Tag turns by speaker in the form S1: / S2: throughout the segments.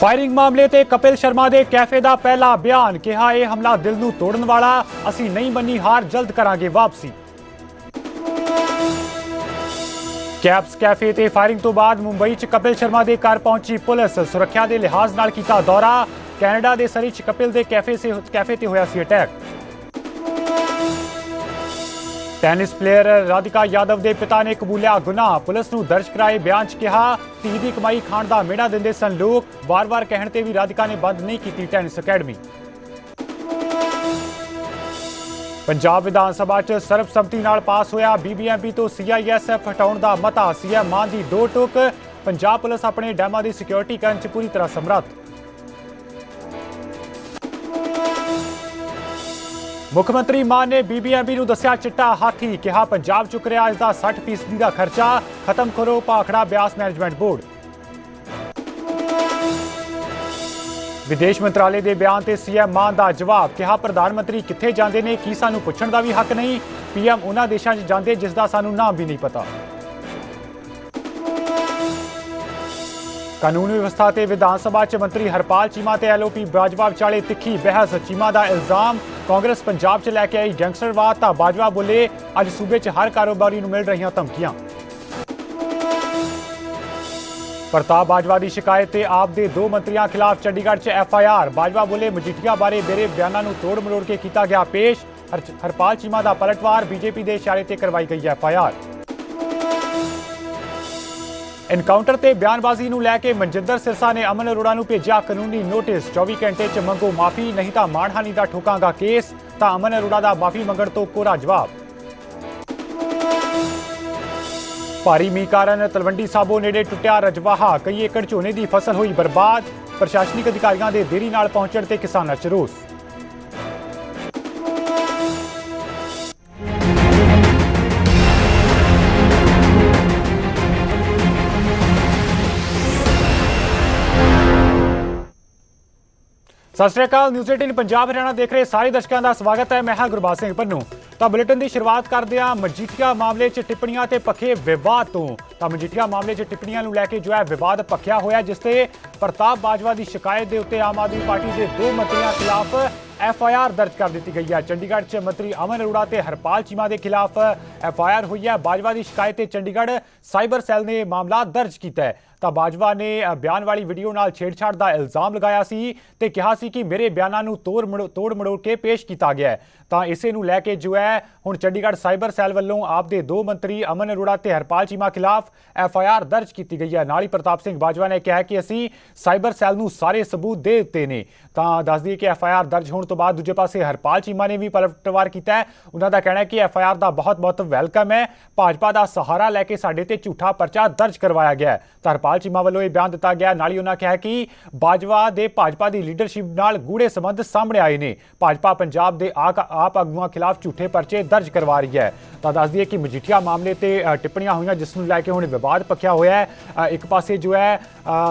S1: Firing ਮਾਮਲੇ ਤੇ ਕਪਿਲ ਸ਼ਰਮਾ ਦੇ ਕੈਫੇ ਦਾ ਪਹਿਲਾ ਬਿਆਨ ਕਿਹਾ ਇਹ ਹਮਲਾ ਦਿਲ ਨੂੰ ਤੋੜਨ ਵਾਲਾ, ਅਸੀਂ ਨਹੀਂ ਮੰਨੀ ਹਾਰ, ਜਲਦ ਕਰਾਂਗੇ ਵਾਪਸੀ। ਕੈਪਸ ਕੈਫੇ ਤੇ ਫਾਇਰਿੰਗ ਤੋਂ ਬਾਅਦ ਮੁੰਬਈ 'ਚ ਕਪਿਲ ਸ਼ਰਮਾ ਦੇ ਘਰ ਪਹੁੰਚੀ ਪੁਲਿਸ। ਸੁਰੱਖਿਆ ਦੇ ਲਿਹਾਜ਼ ਨਾਲ ਕੀਤਾ ਦੌਰਾ। ਕੈਨੇਡਾ ਦੇ ਸਰੀ 'ਚ ਕਪਿਲ ਦੇ ਕੈਫੇ ਸੇ ਕੈਫੇ ਤੇ ਹੋਇਆ ਸੀ attack. Tennis player Radhika Yadav ਦੇ ਪਿਤਾ ਨੇ ਕਬੂਲਿਆ ਗੁਨਾਹ। ਪੁਲਿਸ ਨੂੰ ਦਰਜ ਕਰਾਏ ਬਿਆਨ 'ਚ ਕਿਹਾ, ਧੀ ਦੀ ਕਮਾਈ ਖਾਣ ਦਾ ਮਿਹਣਾ ਦਿੰਦੇ ਸਨ ਲੋਕ। ਵਾਰ-ਵਾਰ ਕਹਿਣ ਤੇ ਵੀ ਰਾਧਿਕਾ ਨੇ ਬੰਦ ਨਹੀਂ ਕੀਤੀ ਟੈਨਿਸ ਅਕੈਡਮੀ। ਪੰਜਾਬ ਵਿਧਾਨ ਸਭਾ 'ਚ ਸਰਬਸੰਮਤੀ ਨਾਲ ਪਾਸ ਹੋਇਆ ਬੀਬੀਐਮਪੀ ਤੋਂ ਸੀਆਈਐਸਐਫ ਹਟਾਉਣ ਦਾ ਮਤਾ। ਸੀਐਮ ਮਾਨ ਦੀ ਦੋ ਟੁਕ। ਪੰਜਾਬ ਪੁਲਿਸ ਆਪਣੇ ਡੈਮਾਂ ਦੀ ਸਿਕਿਉਰਿਟੀ ਕਰਨ 'ਚ ਪੂਰੀ ਤਰ੍ਹਾਂ ਸਮਰੱਥ। ਮੁੱਖ ਮੰਤਰੀ ਮਾਨ ਨੇ ਬੀਬੀਐਮਬੀ ਨੂੰ ਦੱਸਿਆ, ਚਿੱਟਾ ਹਾਥੀ ਕਿਹਾ, ਪੰਜਾਬ ਚੁੱਕ ਰਿਹਾ ਇਸ ਦਾ 60% ਦਾ ਖਰਚਾ, ਖਤਮ ਕਰੋ ਭਾਖੜਾ ਬਿਆਸ ਮੈਨੇਜਮੈਂਟ ਬੋਰਡ। ਵਿਦੇਸ਼ ਮੰਤਰਾਲੇ ਦੇ ਬਿਆਨ ਤੇ ਸੀਐਮ ਮਾਨ ਦਾ ਜਵਾਬ, ਕਿਹਾ, ਪ੍ਰਧਾਨ ਮੰਤਰੀ ਕਿੱਥੇ ਜਾਂਦੇ ਨੇ, ਕੀ ਸਾਨੂੰ ਪੁੱਛਣ ਦਾ ਵੀ ਹੱਕ ਨਹੀਂ? ਪੀਐਮ ਉਹਨਾਂ ਦੇਸ਼ਾਂ 'ਚ ਜਾਂਦੇ ਜਿਸ ਦਾ ਸਾਨੂੰ ਨਾਮ ਵੀ ਨਹੀਂ ਪਤਾ। ਕਾਨੂੰਨ ਵਿਵਸਥਾ ਤੇ ਵਿਧਾਨ ਸਭਾ 'ਚ ਮੰਤਰੀ ਹਰਪਾਲ ਚੀਮਾ ਤੇ ਐਲਓਪੀ ਬਾਜਵਾ ਵਿਚਾਲੇ ਤਿੱਖੀ ਬਹਿਸ ਚੀਮਾ ਦਾ ਇਲਜ਼ਾਮ ਕਾਂਗਰਸ ਪੰਜਾਬ 'ਚ ਲੈ ਕੇ ਆਈ ਗੈਂਗਸਟਰਵਾਦ ਤਾਂ ਬਾਜਵਾ ਬੋਲੇ, ਅੱਜ ਸੂਬੇ 'ਚ ਹਰ ਕਾਰੋਬਾਰੀ ਨੂੰ ਮਿਲ ਰਹੀਆਂ ਧਮਕੀਆਂ। ਪ੍ਰਤਾਪ ਬਾਜਵਾ ਦੀ ਸ਼ਿਕਾਇਤ ਤੇ ਆਪ ਦੇ ਦੋ ਮੰਤਰੀਆਂ ਖਿਲਾਫ ਚੰਡੀਗੜ੍ਹ 'ਚ ਐਫ ਆਈ ਆਰ। ਬਾਜਵਾ ਬੋਲੇ, ਮਜੀਠੀਆ ਬਾਰੇ ਮੇਰੇ ਬਿਆਨਾਂ ਨੂੰ ਤੋੜ ਮਰੋੜ ਕੇ ਕੀਤਾ ਗਿਆ ਪੇਸ਼। ਹਰਪਾਲ ਚੀਮਾ ਦਾ ਪਲਟਵਾਰ ਬੀਜੇਪੀ ਦੇ ਇਸ਼ਾਰੇ ਤੇ ਕਰਵਾਈ ਗਈ ਐਫ ਆਈ ਆਰ। ਐਨਕਾਊਂਟਰ ਤੇ ਬਿਆਨਬਾਜ਼ੀ ਨੂੰ ਲੈ ਕੇ ਮਨਜਿੰਦਰ ਸਿਰਸਾ ਨੇ ਅਮਨ ਅਰੋੜਾ ਨੂੰ ਭੇਜਿਆ ਕਾਨੂੰਨੀ ਨੋਟਿਸ 24 ਘੰਟੇ 'ਚ ਮੰਗੋ ਮਾਫੀ, ਨਹੀਂ ਤਾਂ ਮਾਣਹਾਨੀ ਦਾ ਠੋਕਾਂਗਾ ਕੇਸ, ਤਾਂ ਅਮਨ ਅਰੋੜਾ ਦਾ ਮਾਫੀ ਮੰਗਣ ਤੋਂ ਕੋਰਾ ਜਵਾਬ। ਭਾਰੀ ਮੀਂਹ ਕਾਰਨ ਤਲਵੰਡੀ ਸਾਬੋ ਨੇੜੇ ਟੁੱਟਿਆ ਰਜਵਾਹਾ। ਕਈ ਏਕੜ ਝੋਨੇ ਦੀ ਫਸਲ ਹੋਈ ਬਰਬਾਦ। ਪ੍ਰਸ਼ਾਸਨਿਕ ਅਧਿਕਾਰੀਆਂ ਦੇ ਦੇਰੀ ਨਾਲ ਪਹੁੰਚਣ ਤੇ ਕਿਸਾਨਾਂ 'ਚ ਰੋਸ। ਸਤਿ ਸ਼੍ਰੀ ਅਕਾਲ ਨਿਊਜ਼ 18 ਪੰਜਾਬ ਹਰਿਆਣਾ ਦੇਖ ਰਹੇ ਸਾਰੇ ਦਰਸ਼ਕਾਂ ਦਾ ਸਵਾਗਤ ਹੈ। ਮੈਂ ਹਾਂ ਗੁਰਬਾਜ ਸਿੰਘ ਪੰਨੂ। ਤਾਂ ਬੁਲੇਟਿਨ ਦੀ ਸ਼ੁਰੂਆਤ ਕਰਦੇ ਹਾਂ ਮਜੀਠੀਆ ਮਾਮਲੇ 'ਚ ਟਿੱਪਣੀਆਂ ਤੇ ਪੱਖੇ ਵਿਵਾਦ ਤੋਂ ਤਾਂ ਮਜੀਠੀਆ ਮਾਮਲੇ 'ਚ ਟਿੱਪਣੀਆਂ ਨੂੰ ਲੈ ਕੇ ਜੋ ਹੈ ਵਿਵਾਦ ਪੱਖਿਆ ਹੋਇਆ, ਜਿਸ ਤੇ ਪ੍ਰਤਾਪ ਬਾਜਵਾ ਦੀ ਸ਼ਿਕਾਇਤ ਦੇ ਉੱਤੇ ਆਮ ਆਦਮੀ ਪਾਰਟੀ ਦੇ ਦੋ ਮੰਤਰੀਆਂ ਖਿਲਾਫ ਐਫ ਆਈ ਆਰ ਦਰਜ ਕਰ ਦਿੱਤੀ ਗਈ ਹੈ। ਚੰਡੀਗੜ੍ਹ 'ਚ ਮੰਤਰੀ ਅਮਨ ਅਰੋੜਾ ਤੇ ਹਰਪਾਲ ਚੀਮਾ ਦੇ ਖਿਲਾਫ ਐਫ ਆਈ ਆਰ ਹੋਈ ਹੈ। ਬਾਜਵਾ ਦੀ ਸ਼ਿਕਾਇਤ ਤੇ ਚੰਡੀਗੜ੍ਹ ਸਾਈਬਰ ਸੈੱਲ ਨੇ ਮਾਮਲਾ ਦਰਜ ਕੀਤਾ ਹੈ। ਤਾਂ ਬਾਜਵਾ ਨੇ ਬਿਆਨ ਵਾਲੀ ਵੀਡੀਓ ਨਾਲ ਛੇੜਛਾੜ ਦਾ ਇਲਜ਼ਾਮ ਲਗਾਇਆ ਸੀ ਤੇ ਕਿਹਾ ਸੀ ਕਿ ਮੇਰੇ ਬਿਆਨਾਂ ਨੂੰ ਤੋੜ ਮੜੋ- ਤੋੜ ਮੜੋੜ ਕੇ ਪੇਸ਼ ਕੀਤਾ ਗਿਆ ਹੈ। ਤਾਂ ਇਸੇ ਨੂੰ ਲੈ ਕੇ ਜੋ ਹੈ, ਹੁਣ ਚੰਡੀਗੜ੍ਹ ਸਾਈਬਰ ਸੈੱਲ ਵੱਲੋਂ ਆਪ ਦੇ ਦੋ ਮੰਤਰੀ ਅਮਨ ਅਰੋੜਾ ਤੇ ਹਰਪਾਲ ਚੀਮਾ ਖਿਲਾਫ ਐਫ ਆਈ ਆਰ ਦਰਜ ਕੀਤੀ ਗਈ ਹੈ। ਨਾਲ ਹੀ ਪ੍ਰਤਾਪ ਸਿੰਘ ਬਾਜਵਾ ਨੇ ਕਿਹਾ ਕਿ ਅਸੀਂ ਸਾਈਬਰ ਸੈੱਲ ਨੂੰ ਸਾਰੇ ਸਬੂਤ ਦੇ ਦਿੱਤੇ ਨੇ। ਤਾਂ ਦੱਸ ਦਈਏ ਕਿ ਐਫ ਆਈ ਆਰ ਦਰਜ ਹੋਣ ਤੋਂ ਬਾਅਦ ਦੂਜੇ ਪਾਸੇ ਹਰਪਾਲ ਚੀਮਾ ਨੇ ਵੀ ਪਲਟਵਾਰ ਕੀਤਾ ਹੈ। ਉਹਨਾਂ ਦਾ ਕਹਿਣਾ ਹੈ ਕਿ ਐਫ ਆਈ ਆਰ ਦਾ ਬਹੁਤ ਬਹੁਤ ਵੈਲਕਮ ਹੈ। ਭਾਜਪਾ ਦਾ ਸਹਾਰਾ ਲੈ ਕੇ ਸਾਡੇ ਤੇ ਝੂਠਾ ਪਰਚਾ ਦਰਜ ਕਰਵਾਇਆ ਗਿਆ ਹੈ। ਤਾਂ ਹਰਪਾਲ ਚੀਮਾ ਵੱਲੋਂ ਇਹ ਬਿਆਨ ਦਿੱਤਾ ਗਿਆ। ਨਾਲ ਹੀ ਉਹਨਾਂ ਕਿਹਾ ਕਿ ਬਾਜਵਾ ਦੇ ਭਾਜਪਾ ਦੀ ਲੀਡਰਸ਼ਿਪ ਨਾਲ ਗੂੜੇ ਸੰਬੰਧ ਸਾਹਮਣੇ ਆਏ ਨੇ। ਭਾਜਪਾ ਪੰਜਾਬ ਦੇ ਆਕ- ਆਪ ਆਗੂਆਂ ਖਿਲਾਫ ਝੂਠੇ ਪਰਚੇ ਦਰਜ ਕਰਵਾ ਰਹੀ ਹੈ। ਤਾਂ ਦੱਸ ਦਈਏ ਕਿ ਮਜੀਠੀਆ ਮਾਮਲੇ ਤੇ ਟਿੱਪਣੀਆਂ ਹੋਈਆਂ, ਜਿਸ ਨੂੰ ਲੈ ਕੇ ਹੁਣ ਵਿਵਾਦ ਪੱਕਿਆ ਹੋਇਆ ਹੈ। ਇੱਕ ਪਾਸੇ ਜੋ ਹੈ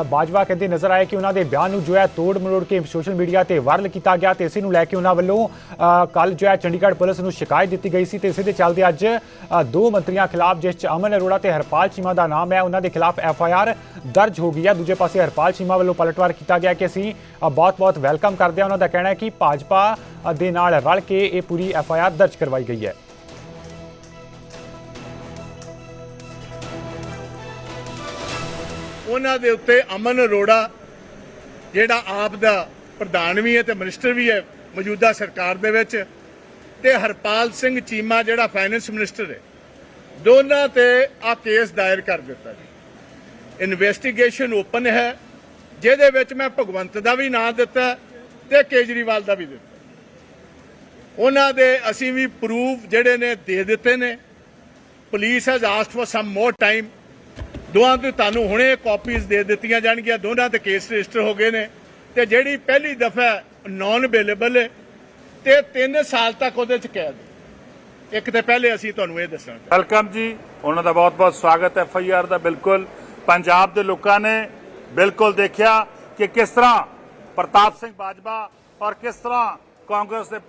S1: ਬਾਜਵਾ ਕਹਿੰਦੇ ਨਜ਼ਰ ਆਏ ਕਿ ਉਹਨਾਂ ਦੇ ਬਿਆਨ ਨੂੰ ਜੋ ਹੈ ਤੋੜ ਮਰੋੜ ਕੇ ਸੋਸ਼ਲ ਮੀਡੀਆ ਤੇ ਵਾਇਰਲ ਕੀਤਾ ਗਿਆ ਤੇ ਇਸੇ ਨੂੰ ਲੈ ਕੇ ਉਹਨਾਂ ਵੱਲੋਂ ਕੱਲ ਜੋ ਹੈ ਚੰਡੀਗੜ੍ਹ ਪੁਲਿਸ ਨੂੰ ਸ਼ਿਕਾਇਤ ਦਿੱਤੀ ਗਈ ਸੀ ਤੇ ਇਸੇ ਦੇ ਚੱਲਦੇ ਅੱਜ ਦੋ ਮੰਤਰੀਆਂ ਖਿਲਾਫ, ਜਿਸ ਚ ਅਮਨ ਅਰੋੜਾ ਤੇ ਹਰਪਾਲ ਚੀਮਾ ਦਾ ਨਾਮ ਹੈ, ਉਹਨਾਂ ਦੇ ਖਿਲਾਫ ਐਫ ਆਈ ਆਰ ਦਰਜ ਹੋ ਗਈ ਹੈ। ਦੂਜੇ ਪਾਸੇ ਹਰਪਾਲ ਚੀਮਾ ਵੱਲੋਂ ਪਲਟਵਾਰ ਕੀਤਾ ਗਿਆ ਕਿ ਅਸੀਂ ਬਹੁਤ-ਬਹੁਤ ਵੈਲਕਮ ਕਰਦੇ ਹਾਂ। ਉਹਨਾਂ ਦਾ ਕਹਿਣਾ ਹੈ ਕਿ ਭਾਜਪਾ ਦੇ ਨਾਲ ਰਲ ਕੇ ਇਹ ਪੂਰੀ ਐਫ ਆਈ ਆਰ ਦਰਜ ਕਰਵਾਈ ਗਈ ਹੈ।
S2: ਉਹਨਾਂ ਦੇ ਉੱਤੇ ਅਮਨ ਅਰੋੜਾ, ਜਿਹੜਾ ਆਪ ਦਾ ਪ੍ਰਧਾਨ ਵੀ ਹੈ ਤੇ ਮਿਨਿਸਟਰ ਵੀ ਹੈ, ਮੌਜੂਦਾ ਸਰਕਾਰ ਦੇ ਵਿੱਚ ਤੇ ਹਰਪਾਲ ਸਿੰਘ ਚੀਮਾ, ਜਿਹੜਾ ਫਾਈਨੈਂਸ ਮਿਨਿਸਟਰ ਹੈ। ਦੋਨਾਂ ਤੇ ਆ ਕੇਸ ਦਾਇਰ ਕਰ ਦਿੱਤਾ ਜੀ। ਇਨਵੈਸਟੀਗੇਸ਼ਨ ਓਪਨ ਹੈ, ਜਿਹਦੇ ਵਿੱਚ ਮੈਂ ਭਗਵੰਤ ਦਾ ਵੀ ਨਾਂ ਦਿੱਤਾ ਤੇ ਕੇਜਰੀਵਾਲ ਦਾ ਵੀ ਦਿੱਤਾ ਉਹਨਾਂ ਦੇ ਅਸੀਂ ਵੀ ਪ੍ਰੂਫ ਜਿਹੜੇ ਨੇ ਦੇ ਦਿੱਤੇ ਨੇ। Police has asked for some more time ਦੋਹਾਂ ਤੋਂ ਤੁਹਾਨੂੰ ਹੁਣੇ ਕਾਪੀਜ਼ ਦੇ ਦਿੱਤੀਆਂ ਜਾਣਗੀਆਂ। ਦੋਨਾਂ ਤੇ ਕੇਸ ਰਜਿਸਟਰ ਹੋ ਗਏ ਨੇ। ਤੇ ਜਿਹੜੀ ਪਹਿਲੀ ਦਫਾ ਨਾਨ ਅਵੇਲੇਬਲ ਹੈ ਤੇ 3 ਸਾਲ ਤੱਕ ਉਹਦੇ ਚ ਕੈਦ। ਇੱਕ ਤੇ ਪਹਿਲੇ ਅਸੀਂ ਤੁਹਾਨੂੰ ਇਹ ਦੱਸਣਾ
S3: ਵੈਲਕਮ ਜੀ। ਉਹਨਾਂ ਦਾ ਬਹੁਤ-ਬਹੁਤ ਸਵਾਗਤ ਹੈ। ਆਰ ਦਾ ਬਿਲਕੁਲ ਪੰਜਾਬ ਦੇ ਲੋਕਾਂ ਨੇ ਬਿਲਕੁਲ ਦੇਖਿਆ ਕਿ ਕਿਸ ਤਰ੍ਹਾਂ ਪ੍ਰਤਾਪ ਸਿੰਘ ਬਾਜਵਾ ਔਰ ਕਿਸ ਤਰ੍ਹਾਂ ਕਾਂਗਰਸ ਦੇ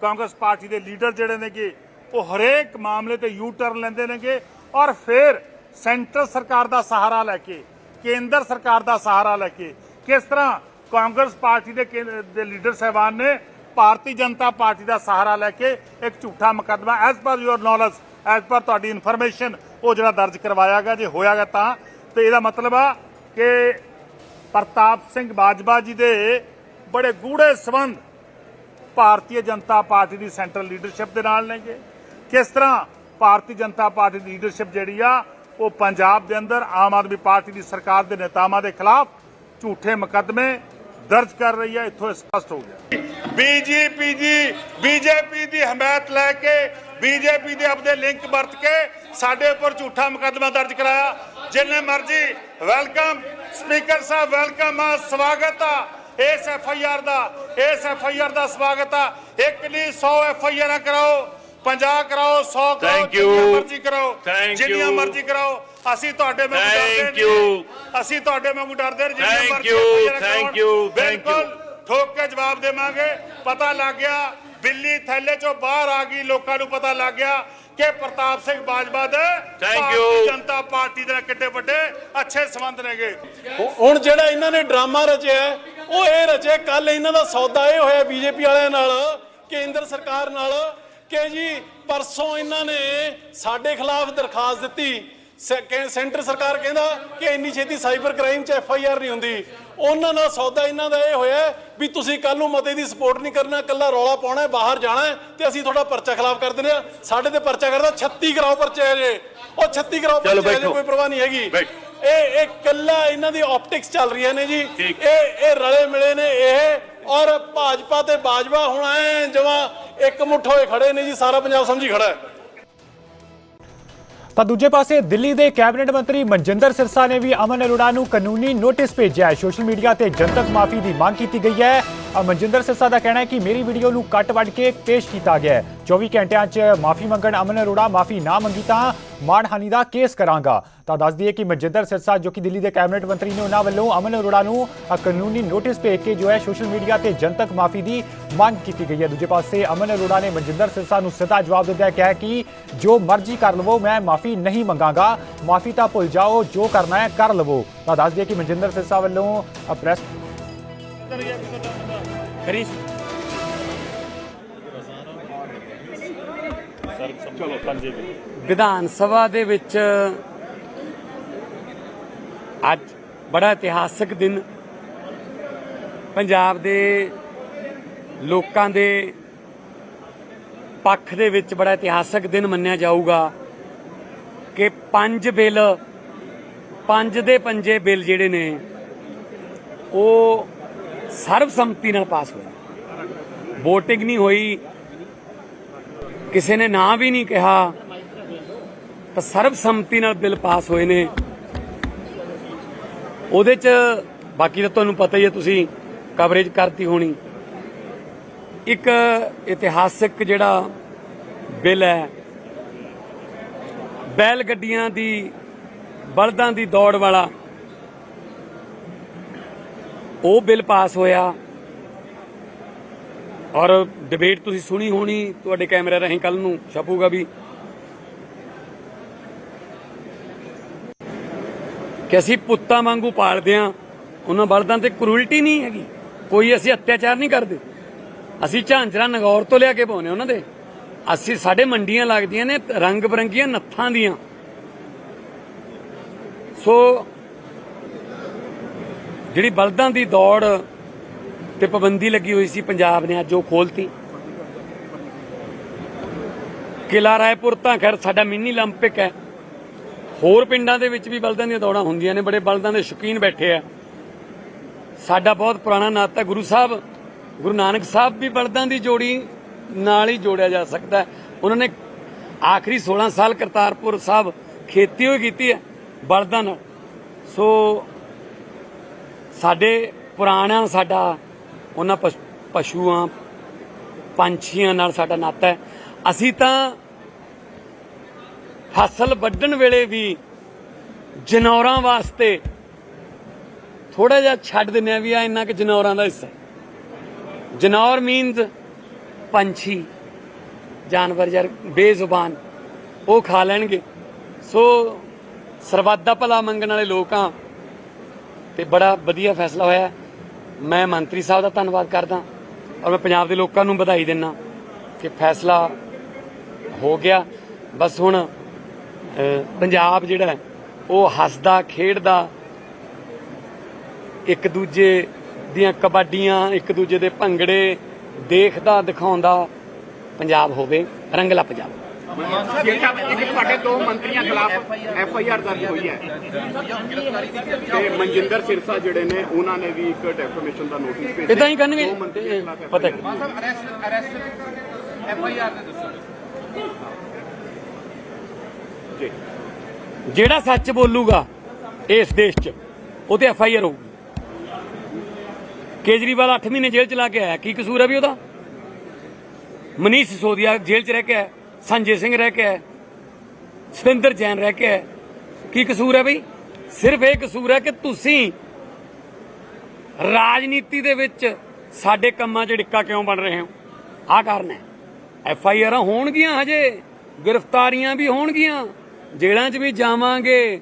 S3: ਕਾਂਗਰਸ ਪਾਰਟੀ ਦੇ ਲੀਡਰ ਜਿਹੜੇ ਨੇਗੇ, ਉਹ ਹਰੇਕ ਮਾਮਲੇ ਤੇ ਯੂ ਟਰਨ ਲੈਂਦੇ ਨੇਗੇ ਔਰ ਫਿਰ ਸੈਂਟਰ ਸਰਕਾਰ ਦਾ ਸਹਾਰਾ ਲੈ ਕੇ, ਕੇਂਦਰ ਸਰਕਾਰ ਦਾ ਸਹਾਰਾ ਲੈ ਕੇ ਕਿਸ ਤਰ੍ਹਾਂ ਕਾਂਗਰਸ ਪਾਰਟੀ ਦੇ ਕੇਂਦਰ- ਦੇ ਲੀਡਰ ਸਾਹਿਬਾਨ ਨੇ ਭਾਰਤੀ ਜਨਤਾ ਪਾਰਟੀ ਦਾ ਸਹਾਰਾ ਲੈ ਕੇ ਇੱਕ ਝੂਠਾ ਮੁਕੱਦਮਾ as per your knowledge as per ਤੁਹਾਡੀ ਇਨਫੋਰਮੇਸ਼ਨ ਉਹ ਜਿਹੜਾ ਦਰਜ ਕਰਵਾਇਆ ਗਿਆ, ਜੇ ਹੋਇਆਗਾ ਤਾਂ। ਤੇ ਇਹਦਾ ਮਤਲਬ ਆ ਕਿ ਪ੍ਰਤਾਪ ਸਿੰਘ ਬਾਜਵਾ ਜੀ ਦੇ ਬੜੇ ਗੂੜੇ ਸਬੰਧ ਭਾਰਤੀ ਜਨਤਾ ਪਾਰਟੀ ਦੀ ਸੈਂਟਰਲ ਲੀਡਰਸ਼ਿਪ ਦੇ ਨਾਲ ਨੇਗੇ। ਕਿਸ ਤਰ੍ਹਾਂ ਭਾਰਤੀ ਜਨਤਾ ਪਾਰਟੀ ਦੀ ਲੀਡਰਸ਼ਿਪ ਜਿਹੜੀ ਆ, ਉਹ ਪੰਜਾਬ ਦੇ ਅੰਦਰ ਆਮ ਆਦਮੀ ਪਾਰਟੀ ਦੀ ਸਰਕਾਰ ਦੇ ਨੇਤਾਵਾਂ ਦੇ ਖਿਲਾਫ ਝੂਠੇ ਮੁਕੱਦਮੇ ਦਰਜ ਕਰ ਰਹੀ ਹੈ ਇੱਥੋਂ ਸਪਸ਼ਟ ਹੋ ਗਿਆ। ਬੀਜੇਪੀ ਜੀ ਬੀਜੇਪੀ ਦੀ ਹਮਾਇਤ ਲੈ ਕੇ, ਬੀਜੇਪੀ ਦੇ ਆਪਦੇ ਲਿੰਕ ਵਰਤ ਕੇ ਸਾਡੇ ਉੱਪਰ ਝੂਠਾ ਮੁਕੱਦਮਾ ਦਰਜ ਕਰਾਇਆ। ਜਿੰਨੇ ਮਰਜ਼ੀ, ਵੈਲਕਮ ਸਪੀਕਰ ਸਾਹਿਬ, ਵੈਲਕਮ ਆ, ਸਵਾਗਤ ਆ। ਇਸ ਐਫ ਆਈ ਆਰ ਦਾ ਇਸ ਐਫ ਆਈ ਆਰ ਦਾ ਸਵਾਗਤ ਆ ਇੱਕ ਨਹੀਂ 100 ਐਫ ਆਈ ਆਰਾਂ ਕਰਾਓ 50 ਕਰਾਓ 100 ਕਰਾਓ. ਜਿੰਨੀਆਂ ਮਰਜ਼ੀ ਕਰਾਓ ਜਿੰਨੀਆਂ. ਮਰਜ਼ੀ ਕਰਾਓ ਅਸੀਂ ਤੁਹਾਡੇ ਵਾਂਗੂ ਡਰਦੇ
S4: you.
S3: ਅਸੀਂ ਤੁਹਾਡੇ ਵਾਂਗੂ ਡਰਦੇ ਨਹੀਂ ਜਿੰਨੀਆਂ ਮਰਜ਼ੀ ਕਰਾਉਣ।
S4: you. Thank
S3: ਬਿਲਕੁਲ ਠੋਕ ਕੇ ਜਵਾਬ ਦੇਵਾਂਗੇ ਪਤਾ ਲੱਗ ਗਿਆ ਬਿੱਲੀ ਥੈਲੇ ਚੋਂ ਬਾਹਰ ਆ ਗਈ ਲੋਕਾਂ ਨੂੰ ਪਤਾ ਲੱਗ ਗਿਆ ਕਿ ਪ੍ਰਤਾਪ ਸਿੰਘ ਬਾਜਵਾ ਦੇ ਭਾਰਤੀ
S4: you.
S3: ਜਨਤਾ ਪਾਰਟੀ ਦੇ ਨਾਲ ਕਿੱਡੇ ਵੱਡੇ ਅੱਛੇ ਸੰਬੰਧ ਨੇਗੇ
S5: ਹੁਣ ਜਿਹੜਾ ਇਹਨਾਂ ਨੇ ਡਰਾਮਾ ਰਚਿਆ ਉਹ ਇਹ ਰਚਿਆ ਕੱਲ ਇਹਨਾਂ ਦਾ ਸੌਦਾ ਇਹ ਹੋਇਆ ਬੀਜੇਪੀ ਵਾਲਿਆਂ ਨਾਲ ਕੇਂਦਰ ਸਰਕਾਰ ਨਾਲ ਕਿ ਜੀ ਪਰਸੋਂ ਇਹਨਾਂ ਨੇ ਸਾਡੇ ਖਿਲਾਫ ਦਰਖਾਸਤ ਦਿੱਤੀ। ਸੈਂਟਰ ਸਰਕਾਰ ਕਹਿੰਦਾ ਕਿ ਇੰਨੀ ਛੇਤੀ ਸਾਈਬਰ ਕ੍ਰਾਈਮ 'ਚ ਐਫ ਆਈ ਆਰ ਨਹੀਂ ਹੁੰਦੀ। ਉਹਨਾਂ ਨਾਲ ਸੌਦਾ ਇਹਨਾਂ ਦਾ ਇਹ ਹੋਇਆ ਵੀ ਤੁਸੀਂ ਕੱਲ ਨੂੰ ਮਤੇ ਦੀ ਸਪੋਰਟ ਨਹੀਂ ਕਰਨਾ ਕੱਲਾ ਰੌਲਾ ਪਾਉਣਾ ਹੈ, ਬਾਹਰ ਜਾਣਾ ਹੈ ਤੇ ਅਸੀਂ ਤੁਹਾਡਾ ਪਰਚਾ ਖਿਲਾਫ ਕਰ ਦਿੰਦੇ ਆ ਸਾਡੇ ਤੇ ਪਰਚਾ ਕਰਦਾ 36 ਕਰਾਓ ਪਰਚੇ ਜੇ। ਉਹ 36 ਕਰਾਓ
S4: ਚਲੋ
S5: ਪਰਚੇ। ਕੋਈ ਪਰਵਾਹ ਨਹੀਂ ਹੈਗੀ। ਇਹ ਇਹ ਕੱਲਾ ਇਹਨਾਂ ਦੀ ਆਪਟਿਕਸ ਚੱਲ ਰਹੀਆਂ ਨੇ ਜੀ। ਇਹ ਇਹ ਰਲੇ ਮਿਲੇ ਨੇ ਇਹ। ਔਰ ਭਾਜਪਾ ਤੇ ਬਾਜਵਾ ਹੁਣ ਐ ਜਮਾ ਇੱਕ ਮੁੱਠ ਹੋਏ ਖੜੇ ਨੇ ਜੀ ਸਾਰਾ ਪੰਜਾਬ ਸਮਝੀ ਖੜਾ ਹੈ।
S1: ਤਾਂ ਦੂਜੇ ਪਾਸੇ ਦਿੱਲੀ ਦੇ ਕੈਬਨਿਟ ਮੰਤਰੀ ਮਨਜਿੰਦਰ ਸਿਰਸਾ ਨੇ ਵੀ ਅਮਨ ਅਰੋੜਾ ਨੂੰ ਕਾਨੂੰਨੀ ਨੋਟਿਸ ਭੇਜਿਆ ਹੈ। ਸੋਸ਼ਲ ਮੀਡੀਆ ਤੇ ਜਨਤਕ ਮਾਫੀ ਦੀ ਮੰਗ ਕੀਤੀ ਗਈ ਹੈ। ਮਨਜਿੰਦਰ ਸਿਰਸਾ ਦਾ ਕਹਿਣਾ ਹੈ ਕਿ ਮੇਰੀ ਵੀਡੀਓ ਨੂੰ ਕੱਟ ਵੱਢ ਕੇ ਪੇਸ਼ ਕੀਤਾ ਗਿਆ ਹੈ। 24 ਘੰਟਿਆਂ 'ਚ ਮਾਫੀ ਮੰਗਣ ਅਮਨ ਅਰੋੜਾ ਮਾਫੀ ਨਾ ਮੰਗੀ ਤਾਂ ਮਾਣਹਾਨੀ ਦਾ ਕੇਸ ਕਰਾਂਗਾ। ਤਾਂ ਦੱਸ ਦਈਏ ਕਿ ਮਨਜਿੰਦਰ ਸਿਰਸਾ ਜੋ ਕਿ ਦਿੱਲੀ ਦੇ ਕੈਬਨਿਟ ਮੰਤਰੀ ਨੇ ਉਹਨਾਂ ਵੱਲੋਂ ਅਮਨ ਅਰੋੜਾ ਨੂੰ ਕਾਨੂੰਨੀ ਨੋਟਿਸ ਭੇਜ ਕੇ ਜੋ ਹੈ ਸੋਸ਼ਲ ਮੀਡੀਆ ਤੇ ਜਨਤਕ ਮਾਫੀ ਦੀ ਮੰਗ ਕੀਤੀ ਗਈ ਹੈ। ਦੂਜੇ ਪਾਸੇ ਅਮਨ ਅਰੋੜਾ ਨੇ ਮਨਜਿੰਦਰ ਸਿਰਸਾ ਨੂੰ ਸਿੱਧਾ ਜਵਾਬ ਦਿੰਦਿਆਂ ਕਿਹਾ ਕਿ ਜੋ ਮਰਜ਼ੀ ਕਰ ਲਵੋ ਮੈਂ ਮਾਫੀ ਨਹੀਂ ਮੰਗਾਂਗਾ। ਮਾਫੀ ਤਾਂ ਭੁੱਲ ਜਾਓ ਜੋ ਕਰਨਾ ਹੈ ਕਰ ਲਵੋ। ਤਾਂ ਦੱਸ ਦਈਏ ਕਿ ਮਨਜਿੰਦਰ ਸਿਰਸਾ ਵੱਲੋਂ ਅ, ਪ੍ਰੈਸ
S6: ਵਿਧਾਨ ਸਭਾ ਦੇ ਵਿੱਚ ਅੱਜ ਬੜਾ ਇਤਿਹਾਸਕ ਦਿਨ। ਪੰਜਾਬ ਦੇ ਲੋਕਾਂ ਦੇ ਪੱਖ ਦੇ ਵਿੱਚ ਬੜਾ ਇਤਿਹਾਸਕ ਦਿਨ ਮੰਨਿਆ ਜਾਊਗਾ ਕਿ ਪੰਜ ਬਿੱਲ ਪੰਜ ਦੇ ਪੰਜੇ ਬਿੱਲ ਜਿਹੜੇ ਨੇ ਉਹ ਸਰਬਸੰਮਤੀ ਨਾਲ ਪਾਸ ਹੋਇਆ। VOTING ਨਹੀਂ ਹੋਈ। ਕਿਸੇ ਨੇ ਨਾਂ ਵੀ ਨਹੀਂ ਕਿਹਾ। ਤਾਂ ਸਰਬਸੰਮਤੀ ਨਾਲ ਬਿੱਲ ਪਾਸ ਹੋਏ ਨੇ। ਉਹਦੇ ਚ ਬਾਕੀ ਤਾਂ ਤੁਹਾਨੂੰ ਪਤਾ ਹੀ ਹੈ ਤੁਸੀਂ ਕਵਰੇਜ ਕਰਤੀ ਹੋਣੀ। ਇੱਕ ਇਤਿਹਾਸਿਕ ਜਿਹੜਾ ਬਿੱਲ ਹੈ, ਬੈਲ ਗੱਡੀਆਂ ਦੀ, ਬਲਦਾਂ ਦੀ ਦੌੜ ਵਾਲਾ ਉਹ ਬਿੱਲ ਪਾਸ ਹੋਇਆ। ਔਰ ਡਿਬੇਟ ਤੁਸੀਂ ਸੁਣੀ ਹੋਣੀ ਤੁਹਾਡੇ ਕੈਮਰੇ ਰਾਹੀਂ ਕੱਲ ਨੂੰ ਛਪੂਗਾ ਵੀ। ਕਿ ਅਸੀਂ ਪੁੱਤਾਂ ਵਾਂਗੂ ਪਾਲਦੇ ਆ, ਉਹਨਾਂ ਬਲਦਾਂ ਤੇ ਕਰੂਲਟੀ ਨਹੀਂ ਹੈਗੀ। ਕੋਈ ਅਸੀਂ ਅਤਿਆਚਾਰ ਨਹੀਂ ਕਰਦੇ। ਅਸੀਂ ਝਾਂਜਰਾ ਨਗੌਰ ਤੋਂ ਲਿਆ ਕੇ ਪਾਉਨੇ ਉਹਨਾਂ ਦੇ। ਅਸੀਂ ਸਾਡੇ ਮੰਡੀਆਂ ਲੱਗਦੀਆਂ ਨੇ ਰੰਗ ਬਰੰਗੀਆਂ ਨੱਥਾਂ ਦੀਆਂ। ਸੋ ਜਿਹੜੀ ਬਲਦਾਂ ਦੀ ਦੌੜ ਤੇ ਪਾਬੰਦੀ ਲੱਗੀ ਹੋਈ ਸੀ ਪੰਜਾਬ ਨੇ ਅੱਜ ਉਹ ਖੋਲਤੀ ਕਿਲਾ ਰਾਏਪੁਰ ਤਾਂ ਖੈਰ ਸਾਡਾ ਮਿੰਨੀ 올림픽 ਹੈ ਹੋਰ ਪਿੰਡਾਂ ਦੇ ਵਿੱਚ ਵੀ ਬਲਦਾਂ ਦੀਆਂ ਦੌੜਾਂ ਹੁੰਦੀਆਂ ਨੇ ਬੜੇ ਬਲਦਾਂ ਦੇ ਸ਼ੌਕੀਨ ਬੈਠੇ ਆ ਸਾਡਾ ਬਹੁਤ ਪੁਰਾਣਾ ਨਾਤਾ ਗੁਰੂ ਸਾਹਿਬ ਗੁਰੂ ਨਾਨਕ ਸਾਹਿਬ ਵੀ ਬਲਦਾਂ ਦੀ ਜੋੜੀ ਨਾਲ ਹੀ ਜੋੜਿਆ ਜਾ ਸਕਦਾ ਹੈ ਉਹਨਾਂ ਨੇ ਆਖਰੀ 16 ਸਾਲ ਕਰਤਾਰਪੁਰ ਸਾਹਿਬ ਖੇਤੀ ਹੋਈ ਕੀਤੀ ਹੈ ਬਲਦਾਂ ਨਾਲ ਸੋ ਸਾਡੇ ਪੁਰਾਣਾ ਸਾਡਾ, ਉਹਨਾਂ ਪਸ਼- ਪਸ਼ੂਆਂ, ਪੰਛੀਆਂ ਨਾਲ ਸਾਡਾ ਨਾਤਾ ਹੈ। ਅਸੀਂ ਤਾਂ ਫਸਲ ਵੱਢਣ ਵੇਲੇ ਵੀ ਜਨੌਰਾਂ ਵਾਸਤੇ ਥੋੜਾ ਜਿਹਾ ਛੱਡ ਦਿੰਨੇ ਆ ਵੀ ਆ ਇੰਨਾ ਕਿ ਜਨੌਰਾਂ ਦਾ ਹਿੱਸਾ ਜਨੌਰ ਮੀਨਸ ਪੰਛੀ, ਜਾਨਵਰ ਯਾਰ ਬੇਜ਼ੁਬਾਨ, ਉਹ ਖਾ ਲੈਣਗੇ। ਸੋ ਸਰਬੱਤ ਦਾ ਭਲਾ ਮੰਗਣ ਵਾਲੇ ਲੋਕ ਆ ਤੇ ਬੜਾ ਵਧੀਆ ਫੈਸਲਾ ਹੋਇਆ। ਮੈਂ ਮੰਤਰੀ ਸਾਹਿਬ ਦਾ ਧੰਨਵਾਦ ਕਰਦਾ ਔਰ ਮੈਂ ਪੰਜਾਬ ਦੇ ਲੋਕਾਂ ਨੂੰ ਵਧਾਈ ਦਿੰਦਾ ਕਿ ਫੈਸਲਾ ਹੋ ਗਿਆ। ਬਸ ਹੁਣ ਪੰਜਾਬ ਜਿਹੜਾ ਉਹ ਹੱਸਦਾ, ਖੇਡਦਾ, ਇੱਕ ਦੂਜੇ ਦੀਆਂ ਕਬੱਡੀਆਂ, ਇੱਕ ਦੂਜੇ ਦੇ ਭੰਗੜੇ ਦੇਖਦਾ, ਦਿਖਾਉਂਦਾ, ਪੰਜਾਬ ਹੋਵੇ ਰੰਗਲਾ ਪੰਜਾਬ।
S4: ਜਿਹੜਾ ਇੱਕ ਤੁਹਾਡੇ ਦੋ ਮੰਤਰੀਆਂ ਖਿਲਾਫ ਐਫ ਆਈ ਆਰ ਦਰਜ ਹੋਈ ਹੈ ਤੇ ਮਨਜਿੰਦਰ ਸਿਰਸਾ ਜਿਹੜੇ ਨੇ ਉਹਨਾਂ ਨੇ ਵੀ ਇੱਕ ਡੈਫਰਮੇਸ਼ਨ ਦਾ ਨੋਟਿਸ ਭੇਜਿਆ।
S6: ਇਦਾਂ ਹੀ ਕਰਨਗੇ।
S4: ਜੀ।
S6: ਜਿਹੜਾ ਸੱਚ ਬੋਲੂਗਾ ਇਸ ਦੇਸ਼ 'ਚ ਉਹ ਤੇ ਐਫ ਆਈ ਆਰ ਹੋਊਗੀ। ਕੇਜਰੀਵਾਲ 8 ਮਹੀਨੇ ਜੇਲ੍ਹ ਚ ਲਾ ਕੇ ਆਇਆ। ਕੀ ਕਸੂਰ ਹੈ ਵੀ ਉਹਦਾ? ਮਨੀਸ਼ ਸਿਸੋਦੀਆ ਜੇਲ੍ਹ ਚ ਰਹਿ ਕੇ ਆਇਆ। ਸੰਜੇ ਸਿੰਘ ਰਹਿ ਕੇ ਆਇਆ, ਸਤਿੰਦਰ ਜੈਨ ਰਹਿ ਕੇ ਹੈ ਕੀ ਕਸੂਰ ਹੈ ਬਈ? ਸਿਰਫ ਇਹ ਕਸੂਰ ਹੈ ਕਿ ਤੁਸੀਂ ਰਾਜਨੀਤੀ ਦੇ ਵਿੱਚ ਸਾਡੇ ਕੰਮਾਂ 'ਚ ਡਿੱਕਾ ਕਿਉਂ ਬਣ ਰਹੇ ਹੋ? ਆਹ ਕਾਰਨ ਹੈ। ਐਫ ਆਈ ਆਰਾਂ ਹੋਣਗੀਆਂ ਹਜੇ, ਗ੍ਰਿਫਤਾਰੀਆਂ ਵੀ ਹੋਣਗੀਆਂ, ਜੇਲ੍ਹਾਂ 'ਚ ਵੀ ਜਾਵਾਂਗੇ,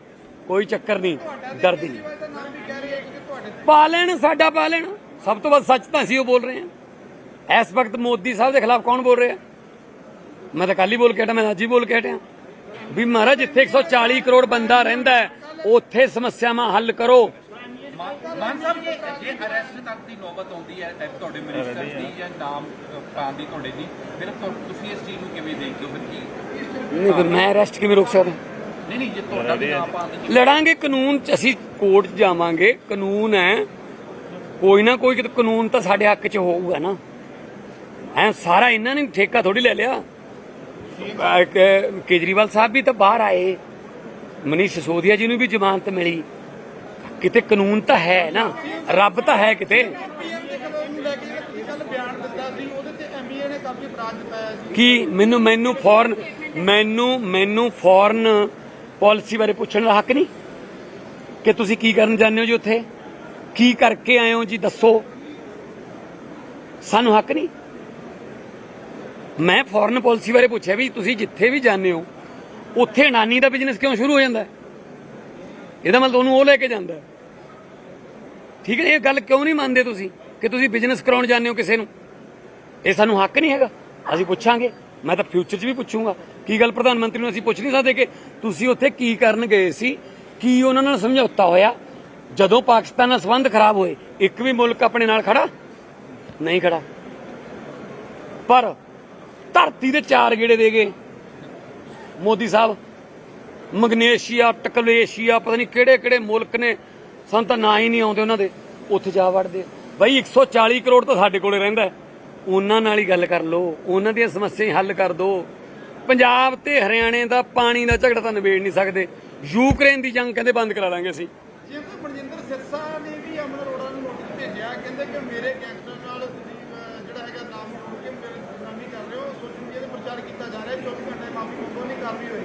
S6: ਕੋਈ ਚੱਕਰ ਨਹੀਂ ਦਰਦ ਨਹੀਂ। ਪਾ ਲੈਣ ਸਾਡਾ ਪਾ ਲੈਣ ਸਭ ਤੋਂ ਵੱਧ ਸੱਚ ਤਾਂ ਅਸੀਂ ਉਹ ਬੋਲ ਰਹੇ ਹਾਂ। ਇਸ ਵਕਤ ਮੋਦੀ ਸਾਹਿਬ ਦੇ ਖਿਲਾਫ ਕੌਣ ਬੋਲ ਰਿਹਾ? ਮੈਂ ਤਾਂ ਕੱਲ ਹੀ ਬੋਲ ਕੇ ਹਟਿਆ ਮੈਂ ਅੱਜ ਹੀ ਬੋਲ ਕੇ ਹਟਿਆ। ਵੀ ਮਹਾਰਾਜ ਜਿੱਥੇ 140 ਕਰੋੜ ਬੰਦਾ ਰਹਿੰਦਾ ਹੈ, ਉੱਥੇ ਸਮੱਸਿਆਵਾਂ ਹੱਲ ਕਰੋ।
S7: ਮਾਨ ਸਾਹਿਬ ਜੇ ਜੇ ਅਰੈਸਟ ਤੱਕ ਦੀ ਨੌਬਤ ਆਉਂਦੀ ਹੈ ਤਾਂ ਤੁਹਾਡੇ ਮਿਨਿਸਟਰ ਦੀ ਜਾਂ ਨਾਮ ਅ, ਪਾਉਣ ਦੀ ਤੁਹਾਡੇ ਦੀ ਫਿਰ ਤੁਸੀਂ ਇਸ ਚੀਜ਼ ਨੂੰ ਕਿਵੇਂ ਦੇਖਦੇ ਹੋ? ਫਿਰ ਕੀ?
S6: ਨਹੀਂ ਫਿਰ ਮੈਂ ਅਰੈਸਟ ਕਿਵੇਂ ਰੋਕ ਸਕਦਾ?
S7: ਨਹੀਂ ਨਹੀਂ ਜੇ ਤੁਹਾਡਾ ਵੀ ਨਾਮ ਪਾਉਣ ਦੀ
S6: ਲੜਾਂਗੇ ਕਾਨੂੰਨ ਚ ਅਸੀਂ ਕੋਰਟ 'ਚ ਜਾਵਾਂਗੇ। ਕਾਨੂੰਨ ਹੈ ਕੋਈ ਨਾ ਕੋਈ ਕਿਤੇ ਕਾਨੂੰਨ ਤਾਂ ਸਾਡੇ ਹੱਕ 'ਚ ਹੋਊਗਾ ਨਾ। ਐ ਸਾਰਾ ਇਹਨਾਂ ਨੇ ਠੇਕਾ ਥੋੜੀ ਲੈ ਲਿਆ। ਕੇਜਰੀਵਾਲ ਸਾਹਿਬ ਵੀ ਤਾਂ ਬਾਹਰ ਆਏ। ਮਨੀਸ਼ ਸਿਸੋਦੀਆ ਜੀ ਨੂੰ ਵੀ ਜ਼ਮਾਨਤ ਮਿਲੀ। ਕਿਤੇ ਕਾਨੂੰਨ ਤਾਂ ਹੈ ਨਾ? ਰੱਬ ਤਾਂ ਹੈ ਕਿਤੇ। ਕੀ ਮੈਨੂੰ ਮੈਨੂੰ ਫੌਰਨ ਮੈਨੂੰ ਮੈਨੂੰ ਫੌਰਨ ਪਾਲਿਸੀ ਬਾਰੇ ਪੁੱਛਣ ਦਾ ਹੱਕ ਨਹੀਂ? ਕਿ ਤੁਸੀਂ ਕੀ ਕਰਨ ਜਾਂਦੇ ਹੋ ਜੀ ਉੱਥੇ? ਕੀ ਕਰਕੇ ਆਏ ਹੋ ਜੀ? ਦੱਸੋ। ਸਾਨੂੰ ਹੱਕ ਨਹੀਂ? ਮੈਂ ਫੋਰਨ ਪਾਲਿਸੀ ਬਾਰੇ ਪੁੱਛਿਆ ਵੀ ਤੁਸੀਂ ਜਿੱਥੇ ਵੀ ਜਾਂਦੇ ਹੋ, ਉੱਥੇ ਅਡਾਨੀ ਦਾ ਬਿਜ਼ਨਸ ਕਿਉਂ ਸ਼ੁਰੂ ਹੋ ਜਾਂਦਾ ਹੈ? ਇਹਦਾ ਮਤਲਬ ਉਹਨੂੰ ਉਹ ਲੈ ਕੇ ਜਾਂਦਾ ਠੀਕ ਹੈ, ਇਹ ਗੱਲ ਕਿਉਂ ਨਹੀਂ ਮੰਨਦੇ ਤੁਸੀਂ ਕਿ ਤੁਸੀਂ ਬਿਜ਼ਨਸ ਕਰਾਉਣ ਜਾਂਦੇ ਹੋ ਕਿਸੇ ਨੂੰ? ਇਹ ਸਾਨੂੰ ਹੱਕ ਨਹੀਂ ਹੈਗਾ। ਅਸੀਂ ਪੁੱਛਾਂਗੇ। ਮੈਂ ਤਾਂ ਫਿਊਚਰ 'ਚ ਵੀ ਪੁੱਛੂੰਗਾ। ਕੀ ਗੱਲ ਪ੍ਰਧਾਨ ਮੰਤਰੀ ਨੂੰ ਅਸੀਂ ਪੁੱਛ ਨਹੀਂ ਸਕਦੇ ਕਿ ਤੁਸੀਂ ਉੱਥੇ ਕੀ ਕਰਨ ਗਏ ਸੀ? ਕੀ ਉਹਨਾਂ ਨਾਲ ਸਮਝੌਤਾ ਹੋਇਆ? ਜਦੋਂ ਪਾਕਿਸਤਾਨ ਨਾਲ ਸੰਬੰਧ ਖਰਾਬ ਹੋਏ, ਇੱਕ ਵੀ ਮੁਲਕ ਆਪਣੇ ਨਾਲ ਖੜਾ ਨਹੀਂ ਖੜਾ। ਪਰ ਧਰਤੀ ਦੇ ਚਾਰ ਗੇੜੇ ਦੇ ਗਏ। ਮੋਦੀ ਸਾਹਿਬ, ਮਗਨੇਸ਼ੀਆ, ਟਕਲੇਸ਼ੀਆ, ਪਤਾ ਨਹੀਂ ਕਿਹੜੇ ਕਿਹੜੇ ਮੁਲਕ ਨੇ, ਸਾਨੂੰ ਤਾਂ ਨਾਂ ਹੀ ਨਹੀਂ ਆਉਂਦੇ ਉਹਨਾਂ ਦੇ, ਉੱਥੇ ਜਾ ਵੜਦੇ ਬਈ 140 ਕਰੋੜ ਤਾਂ ਸਾਡੇ ਕੋਲੇ ਰਹਿੰਦਾ ਉਹਨਾਂ ਨਾਲ ਹੀ ਗੱਲ ਕਰ ਲਓ, ਉਹਨਾਂ ਦੀਆਂ ਸਮੱਸਿਆਵਾਂ ਹੱਲ ਕਰ ਦਿਓ ਪੰਜਾਬ ਤੇ ਹਰਿਆਣੇ ਦਾ ਪਾਣੀ ਦਾ ਝਗੜਾ ਤਾਂ ਨਿਬੇੜ ਨਹੀਂ ਸਕਦੇ। ਯੂਕਰੇਨ ਦੀ ਜੰਗ ਕਹਿੰਦੇ ਬੰਦ ਕਰਾ ਲਾਂਗੇ ਅਸੀਂ।
S8: ਜਿਵੇਂ ਮਨਜਿੰਦਰ ਸਿਰਸਾ ਨੇ ਵੀ ਅਮਨ ਅਰੋੜਾ ਨੂੰ ਨੋਟਿਸ ਭੇਜਿਆ ਕਹਿੰਦੇ ਕਿ ਮੇਰੇ ਗੈਂਗਸਟਰ ਨਾਲ ਤੁਸੀਂ ਅਹ, ਜਿਹੜਾ ਹੈਗਾ ਨਾਮ ਜੋੜ ਕੇ ਮੇਰੇ ਬਦਨਾਮੀ ਕਰ ਰਹੇ ਹੋ ਸੋਸ਼ਲ ਮੀਡੀਆ ਤੇ ਪ੍ਰਚਾਰ ਕੀਤਾ ਜਾ ਰਿਹਾ ਹੈ 24 ਘੰਟੇ ਮਾਫੀ ਮੰਗੋ ਨਹੀਂ ਕਾਰਵਾਈ ਹੋਏਗੀ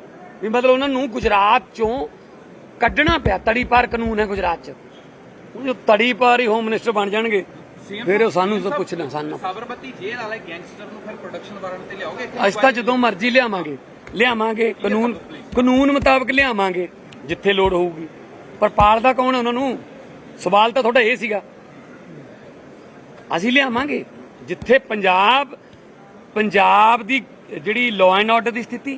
S6: ਵੀ ਮਤਲਬ ਉਹਨਾਂ ਨੂੰ ਗੁਜਰਾਤ ਚੋਂ ਕੱਢਣਾ ਪਿਆ ਤੜੀ ਪਾਰ ਕਾਨੂੰਨ ਹੈ ਗੁਜਰਾਤ 'ਚ। ਉਹ ਜੋ ਤੜੀ ਪਾਰ ਹੀ ਹੋਮ ਮਿਨਿਸਟਰ ਬਣ ਜਾਣਗੇ। ਫਿਰ ਉਹ ਸਾਨੂੰ ਤਾਂ ਪੁੱਛਣਾ ਸਾਨੂੰ।
S7: ਸਾਬਰਮਤੀ ਜੇਲ੍ਹ ਵਾਲੇ ਗੈਂਗਸਟਰ ਨੂੰ ਫਿਰ ਪ੍ਰੋਡਕਸ਼ਨ ਵਾਰੰਟ ਤੇ ਲਿਆਓਗੇ
S6: ਅਸੀਂ ਤਾਂ ਜਦੋਂ ਮਰਜ਼ੀ ਲਿਆਵਾਂਗੇ ਲਿਆਵਾਂਗੇ ਕਾਨੂੰਨ ਕਾਨੂੰਨ ਮੁਤਾਬਕ ਲਿਆਵਾਂਗੇ ਜਿੱਥੇ ਲੋੜ ਹੋਊਗੀ। ਪਰ ਪਾਲਦਾ ਕੌਣ ਹੈ ਉਹਨਾਂ ਨੂੰ? ਸਵਾਲ ਤਾਂ ਤੁਹਾਡਾ ਇਹ ਸੀਗਾ। ਅਸੀਂ ਲਿਆਵਾਂਗੇ ਜਿੱਥੇ ਪੰਜਾਬ ਪੰਜਾਬ ਦੀ ਜਿਹੜੀ ਲਾਅ ਐਂਡ ਆਰਡਰ ਦੀ ਸਥਿਤੀ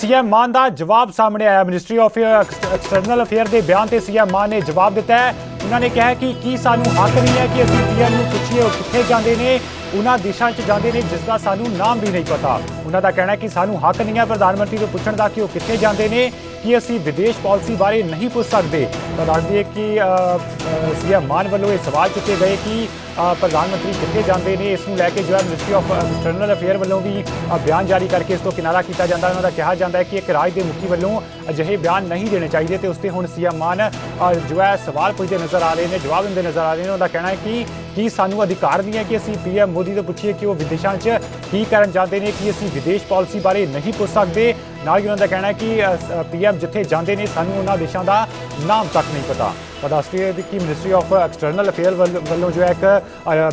S1: ਸੀਐਮ ਮਾਨ ਦਾ ਜਵਾਬ ਸਾਹਮਣੇ ਆਇਆ। ਮਿਨਿਸਟਰੀ ਆਫ ਐਕਸਟਰਨਲ ਅਫੇਅਰ ਦੇ ਬਿਆਨ ਤੇ ਸੀਐਮ ਮਾਨ ਨੇ ਜਵਾਬ ਦਿੱਤਾ ਹੈ। ਉਹਨਾਂ ਨੇ ਕਿਹਾ ਕਿ ਕੀ ਸਾਨੂੰ ਹੱਕ ਨਹੀਂ ਹੈ ਕਿ ਅਸੀਂ ਪੀਐਮ ਨੂੰ ਪੁੱਛੀਏ ਉਹ ਕਿੱਥੇ ਜਾਂਦੇ ਨੇ, ਉਹਨਾਂ ਦੇਸ਼ਾਂ 'ਚ ਜਾਂਦੇ ਨੇ, ਜਿਸ ਦਾ ਸਾਨੂੰ ਨਾਮ ਵੀ ਨਹੀਂ ਪਤਾ। ਉਹਨਾਂ ਦਾ ਕਹਿਣਾ ਹੈ ਕਿ ਸਾਨੂੰ ਹੱਕ ਨਹੀਂ ਹੈ ਪ੍ਰਧਾਨ ਮੰਤਰੀ ਤੋਂ ਪੁੱਛਣ ਦਾ ਕਿ ਉਹ ਕਿੱਥੇ ਜਾਂਦੇ ਨੇ। ਕਿ ਅਸੀਂ ਵਿਦੇਸ਼ ਪਾਲਿਸੀ ਬਾਰੇ ਨਹੀਂ ਪੁੱਛ ਸਕਦੇ? ਤਾਂ ਦੱਸ ਦਈਏ ਕਿ ਸੀਐਮ ਮਾਨ ਵੱਲੋਂ ਇਹ ਸਵਾਲ ਚੁੱਕੇ ਗਏ ਕਿ ਪ੍ਰਧਾਨ ਮੰਤਰੀ ਕਿੱਥੇ ਜਾਂਦੇ ਨੇ? ਇਸ ਨੂੰ ਲੈ ਕੇ ਜੋ ਹੈ ਮਿਨਿਸਟਰੀ ਆਫ ਐਕਸਟਰਨਲ ਅਫੇਅਰ ਵੱਲੋਂ ਵੀ ਬਿਆਨ ਜਾਰੀ ਕਰਕੇ ਇਸ ਤੋਂ ਕਿਨਾਰਾ ਕੀਤਾ ਜਾਂਦਾ ਉਹਨਾਂ ਦਾ ਕਿਹਾ ਜਾਂਦਾ ਹੈ ਕਿ ਇੱਕ ਰਾਜ ਦੇ ਮੁਖੀ ਵੱਲੋਂ ਅਜਿਹੇ ਬਿਆਨ ਨਹੀਂ ਦੇਣੇ ਚਾਹੀਦੇ ਤੇ ਉਸ ਤੇ ਹੁਣ ਸੀਐਮ ਮਾਨ ਜੋ ਹੈ ਸਵਾਲ ਪੁੱਛਦੇ ਨਜ਼ਰ ਆ ਰਹੇ ਨੇ, ਜਵਾਬ ਦਿੰਦੇ ਨਜ਼ਰ ਆ ਰਹੇ ਨੇ। ਉਹਨਾਂ ਦਾ ਕਹਿਣਾ ਹੈ ਕਿ, ਕੀ ਸਾਨੂੰ ਅਧਿਕਾਰ ਨਹੀਂ ਹੈ ਕਿ ਅਸੀਂ ਪੀਐਮ ਮੋਦੀ ਤੋਂ ਪੁੱਛੀਏ ਕਿ ਉਹ ਵਿਦੇਸ਼ਾਂ 'ਚ ਕੀ ਕਰਨ ਜਾਂਦੇ ਨੇ, ਕਿ ਅਸੀਂ ਵਿਦੇਸ਼ ਪਾਲਿਸੀ ਬਾਰੇ ਨਹੀਂ ਪੁੱਛ ਸਕਦੇ? ਨਾਲ ਹੀ ਉਹਨਾਂ ਦਾ ਕਹਿਣਾ ਹੈ ਕਿ ਪੀਐਮ ਜਿੱਥੇ ਜਾਂਦੇ ਨੇ, ਸਾਨੂੰ ਉਹਨਾਂ ਦੇਸ਼ਾਂ ਦਾ ਨਾਮ ਤੱਕ ਨਹੀਂ ਪਤਾ। ਤਾਂ ਆਸਟ੍ਰੇਲੀਆ ਹੈ ਕਿ ਮਿਨਿਸਟਰੀ ਆਫ ਐਕਸਟਰਨਲ ਅਫੇਅਰ ਵੱਲੋਂ ਜੋ ਹੈ ਇੱਕ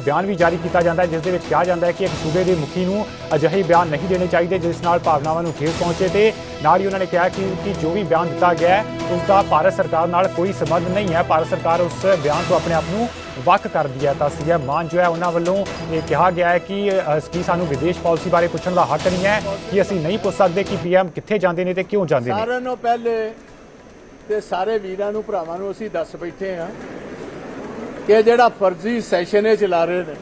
S1: ਬਿਆਨ ਵੀ ਜਾਰੀ ਕੀਤਾ ਜਾਂਦਾ ਹੈ, ਜਿਸ ਦੇ ਵਿੱਚ ਕਿਹਾ ਜਾਂਦਾ ਹੈ ਕਿ ਇੱਕ ਸੂਬੇ ਦੇ ਮੁਖੀ ਨੂੰ ਅਜਿਹੇ ਬਿਆਨ ਨਹੀਂ ਦੇਣੇ ਚਾਹੀਦੇ, ਜਿਸ ਨਾਲ ਭਾਵਨਾਵਾਂ ਨੂੰ ਠੇਸ ਪਹੁੰਚੇ ਤੇ ਨਾਲ ਹੀ ਉਹਨਾਂ ਨੇ ਕਿਹਾ ਕਿ ਜੋ ਵੀ ਬਿਆਨ ਦਿੱਤਾ ਗਿਆ ਹੈ, ਉਸ ਦਾ ਭਾਰਤ ਸਰਕਾਰ ਨਾਲ ਕੋਈ ਸੰਬੰਧ ਨਹੀਂ ਹੈ। ਭਾਰਤ ਸਰਕਾਰ ਉਸ ਬਿਆਨ ਤੋਂ ਆਪਣੇ ਆਪ ਨੂੰ ਵੱਖ ਕਰਦੀ ਹੈ ਤਾਂ ਸੀਐਮ ਮਾਨ ਜੋ ਹੈ ਉਹਨਾਂ ਵੱਲੋਂ ਇਹ ਕਿਹਾ ਗਿਆ ਹੈ ਕਿ ਕੀ ਸਾਨੂੰ ਵਿਦੇਸ਼ ਪਾਲਿਸੀ ਬਾਰੇ ਪੁੱਛਣ ਦਾ ਹੱਕ ਨਹੀਂ ਹੈ, ਕਿ ਅਸੀਂ ਨਹੀਂ ਪੁੱਛ ਸਕਦੇ ਕਿ ਪੀਐਮ ਕਿੱਥੇ ਜਾਂਦੇ ਨੇ ਤੇ ਕਿਉਂ ਜਾਂਦੇ ਨੇ।
S2: ਸਾਰਿਆਂ ਨੂੰ ਪਹਿਲੇ ਤੇ ਸਾਰੇ ਵੀਰਾਂ ਨੂੰ, ਭਰਾਵਾਂ ਨੂੰ ਅਸੀਂ ਦੱਸ ਬੈਠੇ ਹਾਂ ਕਿ ਜਿਹੜਾ ਫਰਜ਼ੀ ਸੈਸ਼ਨ ਇਹ ਚਲਾ ਰਹੇ ਨੇ।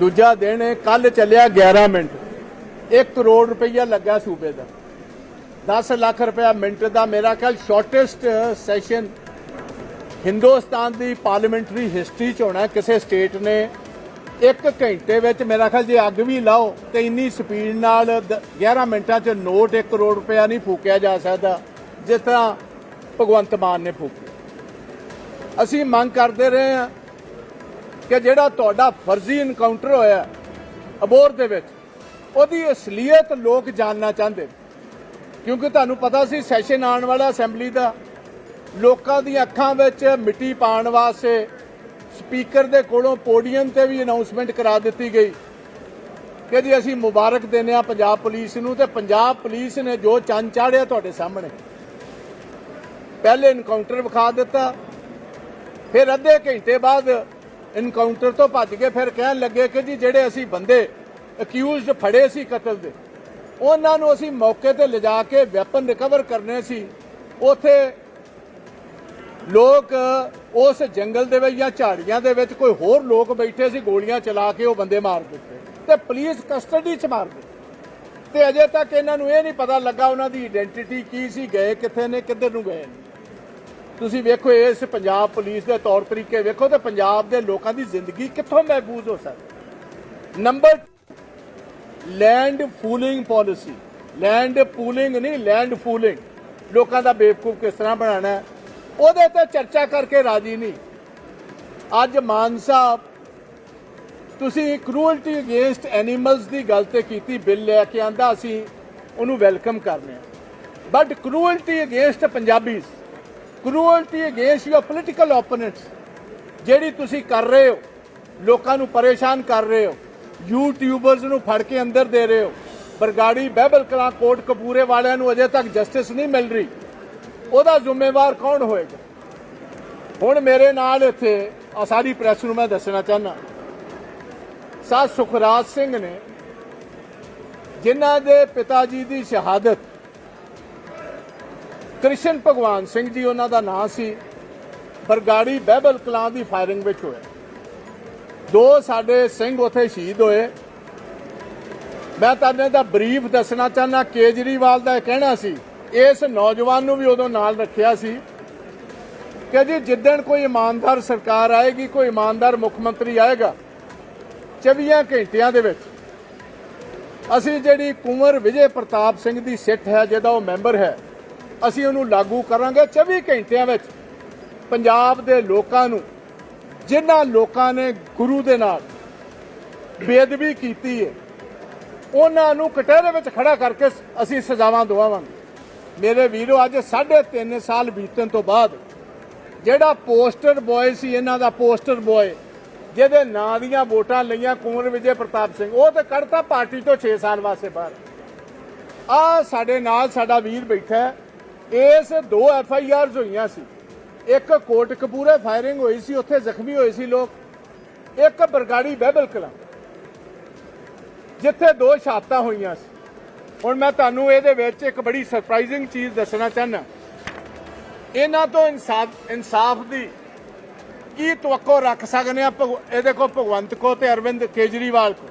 S2: ਦੂਜਾ ਦਿਨ ਕੱਲ ਚੱਲਿਆ 11 ਮਿੰਟ। 1 ਕਰੋੜ ਰੁਪਈਆ ਲੱਗਾ ਸੂਬੇ ਦਾ। 10 ਲੱਖ ਰੁਪਇਆ ਮਿੰਟ ਦਾ ਮੇਰਾ ਖਿਆਲ ਸ਼ਾਰਟੈਸਟ ਸੈਸ਼ਨ ਹਿੰਦੁਸਤਾਨ ਦੀ ਪਾਰਲੀਮੈਂਟਰੀ ਹਿਸਟਰੀ ਚ ਹੋਣਾ, ਕਿਸੇ ਸਟੇਟ ਨੇ ਇੱਕ ਘੰਟੇ ਵਿੱਚ ਮੇਰਾ ਖਿਆਲ ਜੇ ਅੱਗ ਵੀ ਲਾਓ ਤੇ ਇੰਨੀ ਸਪੀਡ ਨਾਲ ਦ- 11 ਮਿੰਟਾਂ 'ਚ ਨੋਟ 1 ਕਰੋੜ ਰੁਪਇਆ ਨਹੀਂ ਫੂਕਿਆ ਜਾ ਸਕਦਾ, ਜਿਸ ਤਰ੍ਹਾਂ ਭਗਵੰਤ ਮਾਨ ਨੇ ਫੂਕਿਆ ਅਸੀਂ ਮੰਗ ਕਰਦੇ ਰਹੇ ਹਾਂ ਕਿ ਜਿਹੜਾ ਤੁਹਾਡਾ ਫਰਜ਼ੀ ਇਨਕਾਊਂਟਰ ਹੋਇਆ ਅਬੋਰ ਦੇ ਵਿੱਚ, ਉਹਦੀ ਅਸਲੀਅਤ ਲੋਕ ਜਾਣਨਾ ਚਾਹੁੰਦੇ ਨੇ। ਕਿਉਂਕਿ ਤੁਹਾਨੂੰ ਪਤਾ ਸੀ, ਸੈਸ਼ਨ ਆਉਣ ਵਾਲਾ ਅਸੈਂਬਲੀ ਦਾ ਲੋਕਾਂ ਦੀਆਂ ਅੱਖਾਂ ਵਿੱਚ ਮਿੱਟੀ ਪਾਉਣ ਵਾਸਤੇ ਸਪੀਕਰ ਦੇ ਕੋਲੋਂ ਪੋਡੀਅਮ ਤੇ ਵੀ ਅਨਾਉਂਸਮੈਂਟ ਕਰਾ ਦਿੱਤੀ ਗਈ ਕਿ ਜੀ ਅਸੀਂ ਮੁਬਾਰਕ ਦਿੰਦੇ ਹਾਂ ਪੰਜਾਬ ਪੁਲਿਸ ਨੂੰ ਤੇ ਪੰਜਾਬ ਪੁਲਿਸ ਨੇ ਜੋ ਚੰਨ ਚਾੜਿਆ ਤੁਹਾਡੇ ਸਾਹਮਣੇ। ਪਹਿਲੇ ਇਨਕਾਊਂਟਰ ਵਿਖਾ ਦਿੱਤਾ, ਫਿਰ ਅੱਧੇ ਘੰਟੇ ਬਾਅਦ ਇਨਕਾਊਂਟਰ ਤੋਂ ਭੱਜ ਕੇ ਫਿਰ ਕਹਿਣ ਲੱਗੇ ਕਿ ਜੀ ਜਿਹੜੇ ਅਸੀਂ ਬੰਦੇ ਅਕਿਊਜ਼ਡ ਫੜੇ ਸੀ ਕਤਲ ਦੇ, ਉਹਨਾਂ ਨੂੰ ਅਸੀਂ ਮੌਕੇ ਤੇ ਲਿਜਾ ਕੇ ਵੈਪਨ ਰਿਕਵਰ ਕਰਨੇ ਸੀ, ਉਥੇ ਲੋਕ ਉਸ ਜੰਗਲ ਦੇ ਵਿੱਚ ਜਾਂ ਝਾੜੀਆਂ ਦੇ ਵਿੱਚ ਕੋਈ ਹੋਰ ਲੋਕ ਬੈਠੇ ਸੀ ਗੋਲੀਆਂ ਚਲਾ ਕੇ ਉਹ ਬੰਦੇ ਮਾਰ ਦਿੱਤੇ ਤੇ ਪੁਲਿਸ ਕਸਟਡੀ 'ਚ ਮਾਰ ਦਿੱਤੇ। ਤੇ ਅਜੇ ਤੱਕ ਇਹਨਾਂ ਨੂੰ ਇਹ ਨਹੀਂ ਪਤਾ ਲੱਗਾ ਉਹਨਾਂ ਦੀ ਆਇਡੈਂਟੀਟੀ ਕੀ ਸੀ, ਗਏ ਕਿੱਥੇ ਨੇ, ਕਿੱਧਰ ਨੂੰ ਗਏ ਨੇ। ਤੁਸੀਂ ਵੇਖੋ ਇਸ ਪੰਜਾਬ ਪੁਲਿਸ ਦੇ ਤੌਰ ਤਰੀਕੇ ਵੇਖੋ ਤੇ ਪੰਜਾਬ ਦੇ ਲੋਕਾਂ ਦੀ ਜ਼ਿੰਦਗੀ ਕਿੱਥੋਂ ਮਹਿਫੂਜ਼ ਹੋ ਸਕਦੀ number land fooling policy land pooling ਨਹੀਂ ਲੈਂਡ ਫੂਲਿੰਗ ਲੋਕਾਂ ਦਾ ਬੇਵਕੂਫ ਕਿਸ ਤਰ੍ਹਾਂ ਬਣਾਉਣਾ ਉਹਦੇ ਤੇ ਚਰਚਾ ਕਰਕੇ ਰਾਜੀ ਨਹੀਂ। ਅੱਜ ਮਾਨ ਸਾਹਿਬ, ਤੁਸੀਂ ਕਰੂਅਲਟੀ ਅਗੇਂਸਟ ਐਨੀਮਲਸ ਦੀ ਗੱਲ ਤੇ ਕੀਤੀ, ਬਿੱਲ ਲੈ ਕੇ ਆਂਦਾ, ਅਸੀਂ ਉਹਨੂੰ ਵੈਲਕਮ ਕਰਨੇ ਆ but cruelty against Punjabis cruelty against your political opponents ਜਿਹੜੀ ਤੁਸੀਂ ਕਰ ਰਹੇ ਹੋ, ਲੋਕਾਂ ਨੂੰ ਪਰੇਸ਼ਾਨ ਕਰ ਰਹੇ ਹੋ ਯੂਟਿਊਬਰਸ ਨੂੰ ਫੜ ਕੇ ਅੰਦਰ ਦੇ ਰਹੇ ਹੋ, ਬਰਗਾੜੀ ਬਹਿਬਲ ਕਲਾਂ ਕੋਟ ਕਪੂਰੇ ਵਾਲਿਆਂ ਨੂੰ ਅਜੇ ਤੱਕ ਜਸਟਿਸ ਨਹੀਂ ਮਿਲ ਰਹੀ। ਉਹਦਾ ਜ਼ਿੰਮੇਵਾਰ ਕੌਣ ਹੋਏਗਾ? ਹੁਣ ਮੇਰੇ ਨਾਲ ਇੱਥੇ ਆ ਸਾਰੀ ਪ੍ਰੈਸ ਨੂੰ ਮੈਂ ਦੱਸਣਾ ਚਾਹਨਾ ਸਾਧ ਸੁਖਰਾਜ ਸਿੰਘ ਨੇ ਜਿਨ੍ਹਾਂ ਦੇ ਪਿਤਾ ਜੀ ਦੀ ਸ਼ਹਾਦਤ, ਕ੍ਰਿਸ਼ਨ ਭਗਵਾਨ ਸਿੰਘ ਜੀ ਉਹਨਾਂ ਦਾ ਨਾਂ ਸੀ, ਬਰਗਾੜੀ ਬਹਿਬਲ ਕਲਾਂ ਦੀ ਫਾਇਰਿੰਗ ਵਿੱਚ ਹੋਇਆ। ਦੋ ਸਾਡੇ ਸਿੰਘ ਉੱਥੇ ਸ਼ਹੀਦ ਹੋਏ। ਮੈਂ ਤੁਹਾਨੂੰ ਦਾ ਬਰੀਫ ਦੱਸਣਾ ਚਾਹਨਾ ਕੇਜਰੀਵਾਲ ਦਾ ਇਹ ਕਹਿਣਾ ਸੀ ਇਸ ਨੌਜਵਾਨ ਨੂੰ ਵੀ ਉਦੋਂ ਨਾਲ ਰੱਖਿਆ ਸੀ ਕਿ ਜੀ ਜਿੱਦਣ ਕੋਈ ਇਮਾਨਦਾਰ ਸਰਕਾਰ ਆਏਗੀ, ਕੋਈ ਇਮਾਨਦਾਰ ਮੁੱਖ ਮੰਤਰੀ ਆਏਗਾ 24 ਘੰਟਿਆਂ ਦੇ ਵਿੱਚ ਅਸੀਂ ਜਿਹੜੀ ਕੁੰਵਰ ਵਿਜੇ ਪ੍ਰਤਾਪ ਸਿੰਘ ਦੀ ਸਿੱਟ ਹੈ, ਜਿਹਦਾ ਉਹ ਮੈਂਬਰ ਹੈ, ਅਸੀਂ ਉਹਨੂੰ ਲਾਗੂ ਕਰਾਂਗੇ 24 ਘੰਟਿਆਂ ਵਿੱਚ ਪੰਜਾਬ ਦੇ ਲੋਕਾਂ ਨੂੰ, ਜਿਨ੍ਹਾਂ ਲੋਕਾਂ ਨੇ ਗੁਰੂ ਦੇ ਨਾਲ ਬੇਅਦਬੀ ਕੀਤੀ ਹੈ ਉਹਨਾਂ ਨੂੰ ਕਟਹਿਰੇ ਵਿੱਚ ਖੜਾ ਕਰਕੇ ਅਸੀਂ ਸਜ਼ਾਵਾਂ ਦਵਾਵਾਂਗੇ ਮੇਰੇ ਵੀਰੋ, ਅੱਜ 3.5 ਸਾਲ ਬੀਤਣ ਤੋਂ ਬਾਅਦ ਜਿਹੜਾ ਪੋਸਟਰ ਬॉय ਸੀ, ਇਹਨਾਂ ਦਾ ਪੋਸਟਰ ਬॉय ਜਿਹਦੇ ਨਾਂ ਦੀਆਂ ਵੋਟਾਂ ਲਈਆਂ ਕੁੰਵਰ ਵਿਜੇ ਪ੍ਰਤਾਪ ਸਿੰਘ। ਉਹ ਤੇ ਕੱਢਤਾ ਪਾਰਟੀ ਤੋਂ 6 ਸਾਲ ਵਾਸਤੇ ਬਾਹਰ ਆ ਸਾਡੇ ਨਾਲ ਸਾਡਾ ਵੀਰ ਬੈਠਾ ਇਸ ਦੋ ਐਫ ਆਈ ਆਰਸ ਹੋਈਆਂ ਸੀ। ਇੱਕ ਕੋਟ ਕਪੂਰੇ ਫਾਇਰਿੰਗ ਹੋਈ ਸੀ, ਉੱਥੇ ਜ਼ਖਮੀ ਹੋਏ ਸੀ ਲੋਕ। ਇੱਕ ਬਰਗਾੜੀ ਬਹਿਬਲ ਕਲਾਂ। ਜਿੱਥੇ ਦੋ ਸ਼ਹਾਦਤਾਂ ਹੋਈਆਂ ਸੀ। ਹੁਣ ਮੈਂ ਤੁਹਾਨੂੰ ਇਹਦੇ ਵਿੱਚ ਇੱਕ ਬੜੀ ਸਰਪ੍ਰਾਈਜ਼ਿੰਗ ਚੀਜ਼ ਦੱਸਣਾ ਚਾਹਨਾ ਇਹਨਾਂ ਤੋਂ ਇਨਸਾਫ ਇਨਸਾਫ ਦੀ ਕੀ ਤਵੱਕੋ ਰੱਖ ਸਕਦੇ ਆ ਭਗਵ- ਇਹਦੇ ਕੋ ਭਗਵੰਤ ਕੋ ਤੇ ਅਰਵਿੰਦ ਕੇਜਰੀਵਾਲ ਕੋ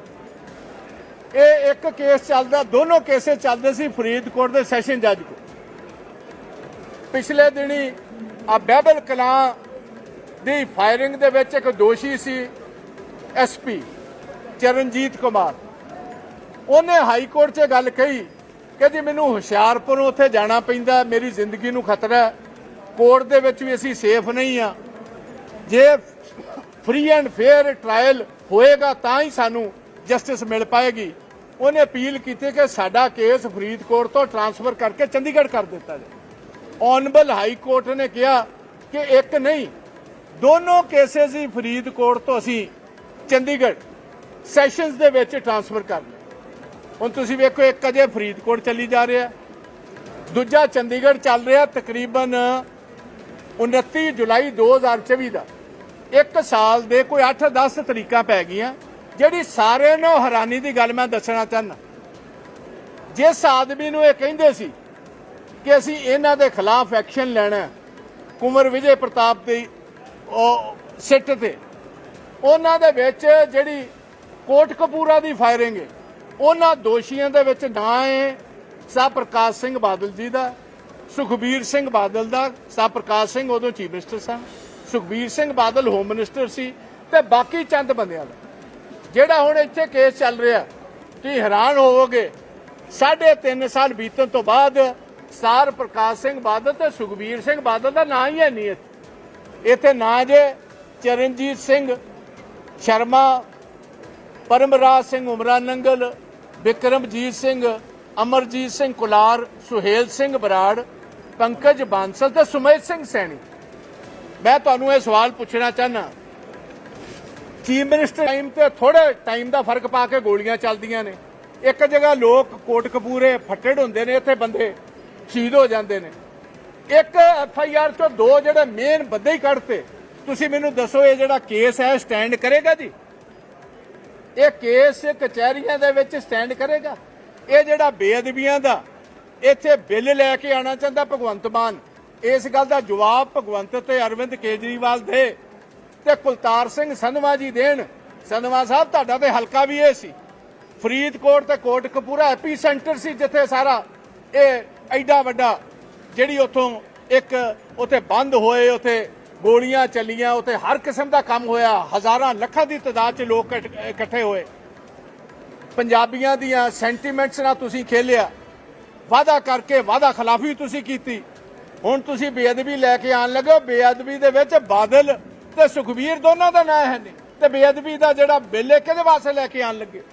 S2: ਇਹ ਇੱਕ ਕੇਸ ਚੱਲਦਾ, ਦੋਨੋਂ ਕੇਸੇ ਚੱਲਦੇ ਸੀ ਫਰੀਦਕੋਟ ਦੇ ਸੈਸ਼ਨ ਜੱਜ ਕੋ ਪਿਛਲੇ ਦਿਨੀ ਆ ਬਹਿਬਲ ਕਲਾਂ ਦੀ ਫਾਇਰਿੰਗ ਦੇ ਵਿੱਚ ਇੱਕ ਦੋਸ਼ੀ ਸੀ ਐਸਪੀ ਚਰਨਜੀਤ ਕੁਮਾਰ। ਉਹਨੇ ਹਾਈ ਕੋਰਟ 'ਚ ਗੱਲ ਕਹੀ ਕਿ ਜੀ ਮੈਨੂੰ ਹੁਸ਼ਿਆਰਪੁਰੋਂ ਉੱਥੇ ਜਾਣਾ ਪੈਂਦਾ, ਮੇਰੀ ਜ਼ਿੰਦਗੀ ਨੂੰ ਖਤਰਾ ਹੈ। ਕੋਰਟ ਦੇ ਵਿੱਚ ਵੀ ਅਸੀਂ ਸੇਫ ਨਹੀਂ ਆ ਜੇ ਫ੍ਰੀ ਐਂਡ ਫੇਅਰ ਟ੍ਰਾਇਲ ਹੋਏਗਾ ਤਾਂ ਹੀ ਸਾਨੂੰ ਜਸਟਿਸ ਮਿਲ ਪਾਏਗੀ। ਉਹਨੇ ਅਪੀਲ ਕੀਤੀ ਕਿ ਸਾਡਾ ਕੇਸ ਫਰੀਦਕੋਟ ਤੋਂ ਟਰਾਂਸਫਰ ਕਰਕੇ ਚੰਡੀਗੜ੍ਹ ਕਰ ਦਿੱਤਾ ਜਾਏ। ਆਨਰੇਬਲ ਹਾਈ ਕੋਰਟ ਨੇ ਕਿਹਾ ਕਿ ਇੱਕ ਨਹੀਂ, ਦੋਨੋਂ ਕੇਸਸ ਹੀ ਫਰੀਦਕੋਟ ਤੋਂ ਅਸੀਂ ਚੰਡੀਗੜ੍ਹ ਸੈਸ਼ਨਸ ਦੇ ਵਿੱਚ ਟਰਾਂਸਫਰ ਕਰ ਹੁਣ ਤੁਸੀਂ ਵੇਖੋ ਇੱਕ ਅਜੇ ਫਰੀਦਕੋਟ ਚੱਲੀ ਜਾ ਰਿਹਾ। ਦੂਜਾ ਚੰਡੀਗੜ੍ਹ ਚੱਲ ਰਿਹਾ ਤਕਰੀਬਨ 29 ਜੁਲਾਈ 2024 ਦਾ। ਇੱਕ ਸਾਲ ਦੇ ਕੋਈ 8-10 ਤਰੀਕਾਂ ਪੈ ਗਈਆਂ ਜਿਹੜੀ ਸਾਰਿਆਂ ਨੂੰ ਹੈਰਾਨੀ ਦੀ ਗੱਲ ਮੈਂ ਦੱਸਣਾ ਚਾਹੁੰਦਾ। ਜਿਸ ਆਦਮੀ ਨੂੰ ਇਹ ਕਹਿੰਦੇ ਸੀ ਕਿ ਅਸੀਂ ਇਹਨਾਂ ਦੇ ਖਿਲਾਫ ਐਕਸ਼ਨ ਲੈਣਾ ਹੈ, ਕੁੰਵਰ ਵਿਜੇ ਪ੍ਰਤਾਪ ਦੀ ਉਹ ਸਿੱਟ ਤੇ ਉਹਨਾਂ ਦੇ ਵਿੱਚ ਜਿਹੜੀ ਕੋਟਕਪੂਰਾ ਦੀ ਫਾਇਰਿੰਗ ਹੈ ਉਹਨਾਂ ਦੋਸ਼ੀਆਂ ਦੇ ਵਿੱਚ ਨਾਂ ਹੈ ਸਾਹ ਪ੍ਰਕਾਸ਼ ਸਿੰਘ ਬਾਦਲ ਜੀ ਦਾ, ਸੁਖਬੀਰ ਸਿੰਘ ਬਾਦਲ ਦਾ ਸਾਹ ਪ੍ਰਕਾਸ਼ ਸਿੰਘ ਉਦੋਂ ਚੀਫ ਮਿਨਿਸਟਰ ਸਨ। ਸੁਖਬੀਰ ਸਿੰਘ ਬਾਦਲ ਹੋਮ ਮਿਨਿਸਟਰ ਸੀ ਤੇ ਬਾਕੀ ਚੰਦ ਬੰਦਿਆਂ ਦਾ। ਜਿਹੜਾ ਹੁਣ ਇੱਥੇ ਕੇਸ ਚੱਲ ਰਿਹਾ, ਤੁਸੀਂ ਹੈਰਾਨ ਹੋਵੋਗੇ, ਸਾਢੇ ਤਿੰਨ ਸਾਲ ਬੀਤਣ ਤੋਂ ਬਾਅਦ ਸਾਰ ਪ੍ਰਕਾਸ਼ ਸਿੰਘ ਬਾਦਲ ਤੇ ਸੁਖਬੀਰ ਸਿੰਘ ਬਾਦਲ ਦਾ ਨਾਂ ਹੀ ਹੈ ਨਹੀਂ ਇੱਥੇ। ਇੱਥੇ ਨਾਂ ਜੇ ਚਰਨਜੀਤ ਸਿੰਘ ਸ਼ਰਮਾ, ਪਰਮਰਾਜ ਸਿੰਘ ਉਮਰਾ ਨੰਗਲ ਵਿਕਰਮਜੀਤ ਸਿੰਘ, ਅਮਰਜੀਤ ਸਿੰਘ ਕੁਲਾਰ, ਸੁਹੇਲ ਸਿੰਘ ਬਰਾੜ, ਪੰਕਜ ਬਾਂਸਲ ਤੇ ਸੁਮੇਸ਼ ਸਿੰਘ ਸੈਣੀ। ਮੈਂ ਤੁਹਾਨੂੰ ਇਹ ਸਵਾਲ ਪੁੱਛਣਾ ਚਾਹਨਾ ਚੀਫ ਮਿਨਿਸਟਰ ਟਾਈਮ ਤੇ ਥੋੜੇ ਟਾਈਮ ਦਾ ਫ਼ਰਕ ਪਾ ਕੇ ਗੋਲੀਆਂ ਚੱਲਦੀਆਂ ਨੇ। ਇੱਕ ਜਗ੍ਹਾ ਲੋਕ ਕੋਟਕਪੂਰੇ ਫੱਟੜ ਹੁੰਦੇ ਨੇ, ਇੱਥੇ ਬੰਦੇ ਸ਼ਹੀਦ ਹੋ ਜਾਂਦੇ ਨੇ। ਇੱਕ ਐਫ ਆਈ ਆਰ ਚੋਂ ਦੋ ਜਿਹੜੇ ਮੇਨ ਬੰਦੇ ਹੀ ਕੱਢਤੇ। ਤੁਸੀਂ ਮੈਨੂੰ ਦੱਸੋ ਇਹ ਜਿਹੜਾ ਕੇਸ ਹੈ ਸਟੈਂਡ ਕਰੇਗਾ ਜੀ? ਇਹ ਕੇਸ ਕਚਹਿਰੀਆਂ ਦੇ ਵਿੱਚ ਸਟੈਂਡ ਕਰੇਗਾ। ਇਹ ਜਿਹੜਾ ਬੇਅਦਬੀਆਂ ਦਾ ਇੱਥੇ ਬਿੱਲ ਲੈ ਕੇ ਆਣਾ ਚਾਹੁੰਦਾ ਭਗਵੰਤ ਮਾਨ, ਇਸ ਗੱਲ ਦਾ ਜਵਾਬ ਭਗਵੰਤ ਤੇ ਅਰਵਿੰਦ ਕੇਜਰੀਵਾਲ ਦੇ ਤੇ ਕੁਲਤਾਰ ਸਿੰਘ ਸੰਧਵਾ ਜੀ ਦੇਣ। ਸੰਧਵਾ ਸਾਹਿਬ, ਤੁਹਾਡਾ ਤੇ ਹਲਕਾ ਵੀ ਇਹ ਸੀ। ਫਰੀਦਕੋਟ ਤੇ ਕੋਟਕਪੂਰਾ ਐਪੀ ਸੈਂਟਰ ਸੀ ਜਿੱਥੇ ਸਾਰਾ ਇਹ ਐਡਾ ਵੱਡਾ ਜਿਹੜੀ ਉੱਥੋਂ ਇੱਕ ਉੱਥੇ ਬੰਦ ਹੋਏ ਉੱਥੇ ਗੋਲੀਆਂ ਚੱਲੀਆਂ, ਉੱਥੇ ਹਰ ਕਿਸਮ ਦਾ ਕੰਮ ਹੋਇਆ। ਹਜ਼ਾਰਾਂ ਲੱਖਾਂ ਦੀ ਤਾਦਾਦ 'ਚ ਲੋਕ ਇਕੱਠ- ਇਕੱਠੇ ਹੋਏ। ਪੰਜਾਬੀਆਂ ਦੀਆਂ ਸੈਂਟੀਮੈਂਟਸ ਨਾਲ ਤੁਸੀਂ ਖੇਲਿਆ। ਵਾਅਦਾ ਕਰਕੇ ਵਾਅਦਾ ਖਿਲਾਫੀ ਤੁਸੀਂ ਕੀਤੀ। ਹੁਣ ਤੁਸੀਂ ਬੇਅਦਬੀ ਲੈ ਕੇ ਆਣ ਲੱਗੇ ਹੋ। ਬੇਅਦਬੀ ਦੇ ਵਿੱਚ ਬਾਦਲ ਤੇ ਸੁਖਬੀਰ ਦੋਨਾਂ ਦਾ ਨਾਂ ਹੈ ਨਹੀਂ। ਤੇ ਬੇਅਦਬੀ ਦਾ ਜਿਹੜਾ ਬਿੱਲ ਹੈ, ਕਿਹਦੇ ਵਾਸਤੇ ਲੈ ਕੇ ਆਣ ਲੱਗੇ?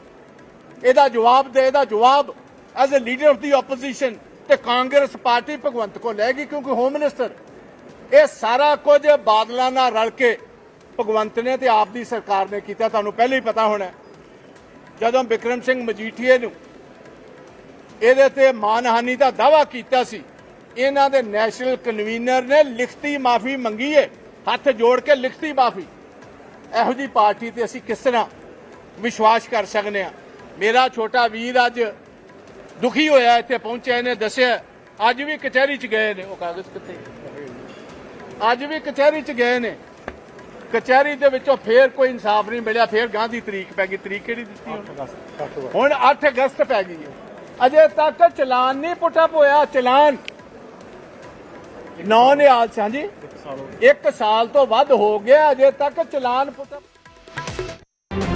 S2: ਇਹਦਾ ਜਵਾਬ ਦੇ, ਇਹਦਾ ਜਵਾਬ as a leader of the opposition ਤੇ ਕਾਂਗਰਸ ਪਾਰਟੀ ਭਗਵੰਤ ਕੋ ਲੈਗੀ ਕਿਉਂਕਿ ਹੋਮ ਮਿਨਿਸਟਰ ਇਹ ਸਾਰਾ ਕੁਝ ਬਾਦਲਾਂ ਨਾਲ ਰਲ ਕੇ ਭਗਵੰਤ ਨੇ ਤੇ ਆਪ ਦੀ ਸਰਕਾਰ ਨੇ ਕੀਤਾ, ਤੁਹਾਨੂੰ ਪਹਿਲਾਂ ਹੀ ਪਤਾ ਹੋਣਾ ਜਦੋਂ ਵਿਕਰਮ ਸਿੰਘ ਮਜੀਠੀਏ ਨੂੰ ਇਹਦੇ ਤੇ ਮਾਨਹਾਨੀ ਦਾ ਦਾਵਾ ਕੀਤਾ ਸੀ, ਇਹਨਾਂ ਦੇ ਨੈਸ਼ਨਲ ਕਨਵੀਨਰ ਨੇ ਲਿਖਤੀ ਮਾਫੀ ਮੰਗੀ ਏ, ਹੱਥ ਜੋੜ ਕੇ ਲਿਖਤੀ ਮਾਫੀ। ਇਹੋ ਜੀ ਪਾਰਟੀ ਤੇ ਅਸੀਂ ਕਿਸ ਤਰ੍ਹਾਂ ਵਿਸ਼ਵਾਸ ਕਰ ਸਕਦੇ ਹਾਂ? ਮੇਰਾ ਛੋਟਾ ਵੀਰ ਅੱਜ ਦੁਖੀ ਹੋਇਆ ਇੱਥੇ ਪਹੁੰਚਿਆ, ਇਹਨੇ ਦੱਸਿਆ, ਅੱਜ ਵੀ ਕਚਹਿਰੀ 'ਚ ਗਏ ਨੇ। ਉਹ ਕਾਗਜ਼ ਕਿੱਥੇ? ਅੱਜ ਵੀ ਕਚਹਿਰੀ 'ਚ ਗਏ ਨੇ। ਕਚਹਿਰੀ ਦੇ ਵਿੱਚੋਂ ਫੇਰ ਕੋਈ ਇਨਸਾਫ ਨਹੀਂ ਮਿਲਿਆ, ਫੇਰ ਗਾਂ ਦੀ ਤਰੀਕ ਪੈ ਗਈ। ਤਰੀਕ ਕਿਹੜੀ ਦਿੱਤੀ ਹੁਣ ਹੁਣ 8 ਅਗਸਤ ਪੈ ਗਈ ਹੈ। ਅਜੇ ਤੱਕ ਚਲਾਨ ਨਹੀਂ ਪੁੱਟਅਪ ਹੋਇਆ, ਚਲਾਨ। ਨੌ ਨਿਆਲ ਸਾਂ ਜੀ। ਇੱਕ ਸਾਲ ਤੋਂ ਵੱਧ ਹੋ ਗਿਆ, ਅਜੇ ਤੱਕ ਚਲਾਨ ਪੁੱਟਪ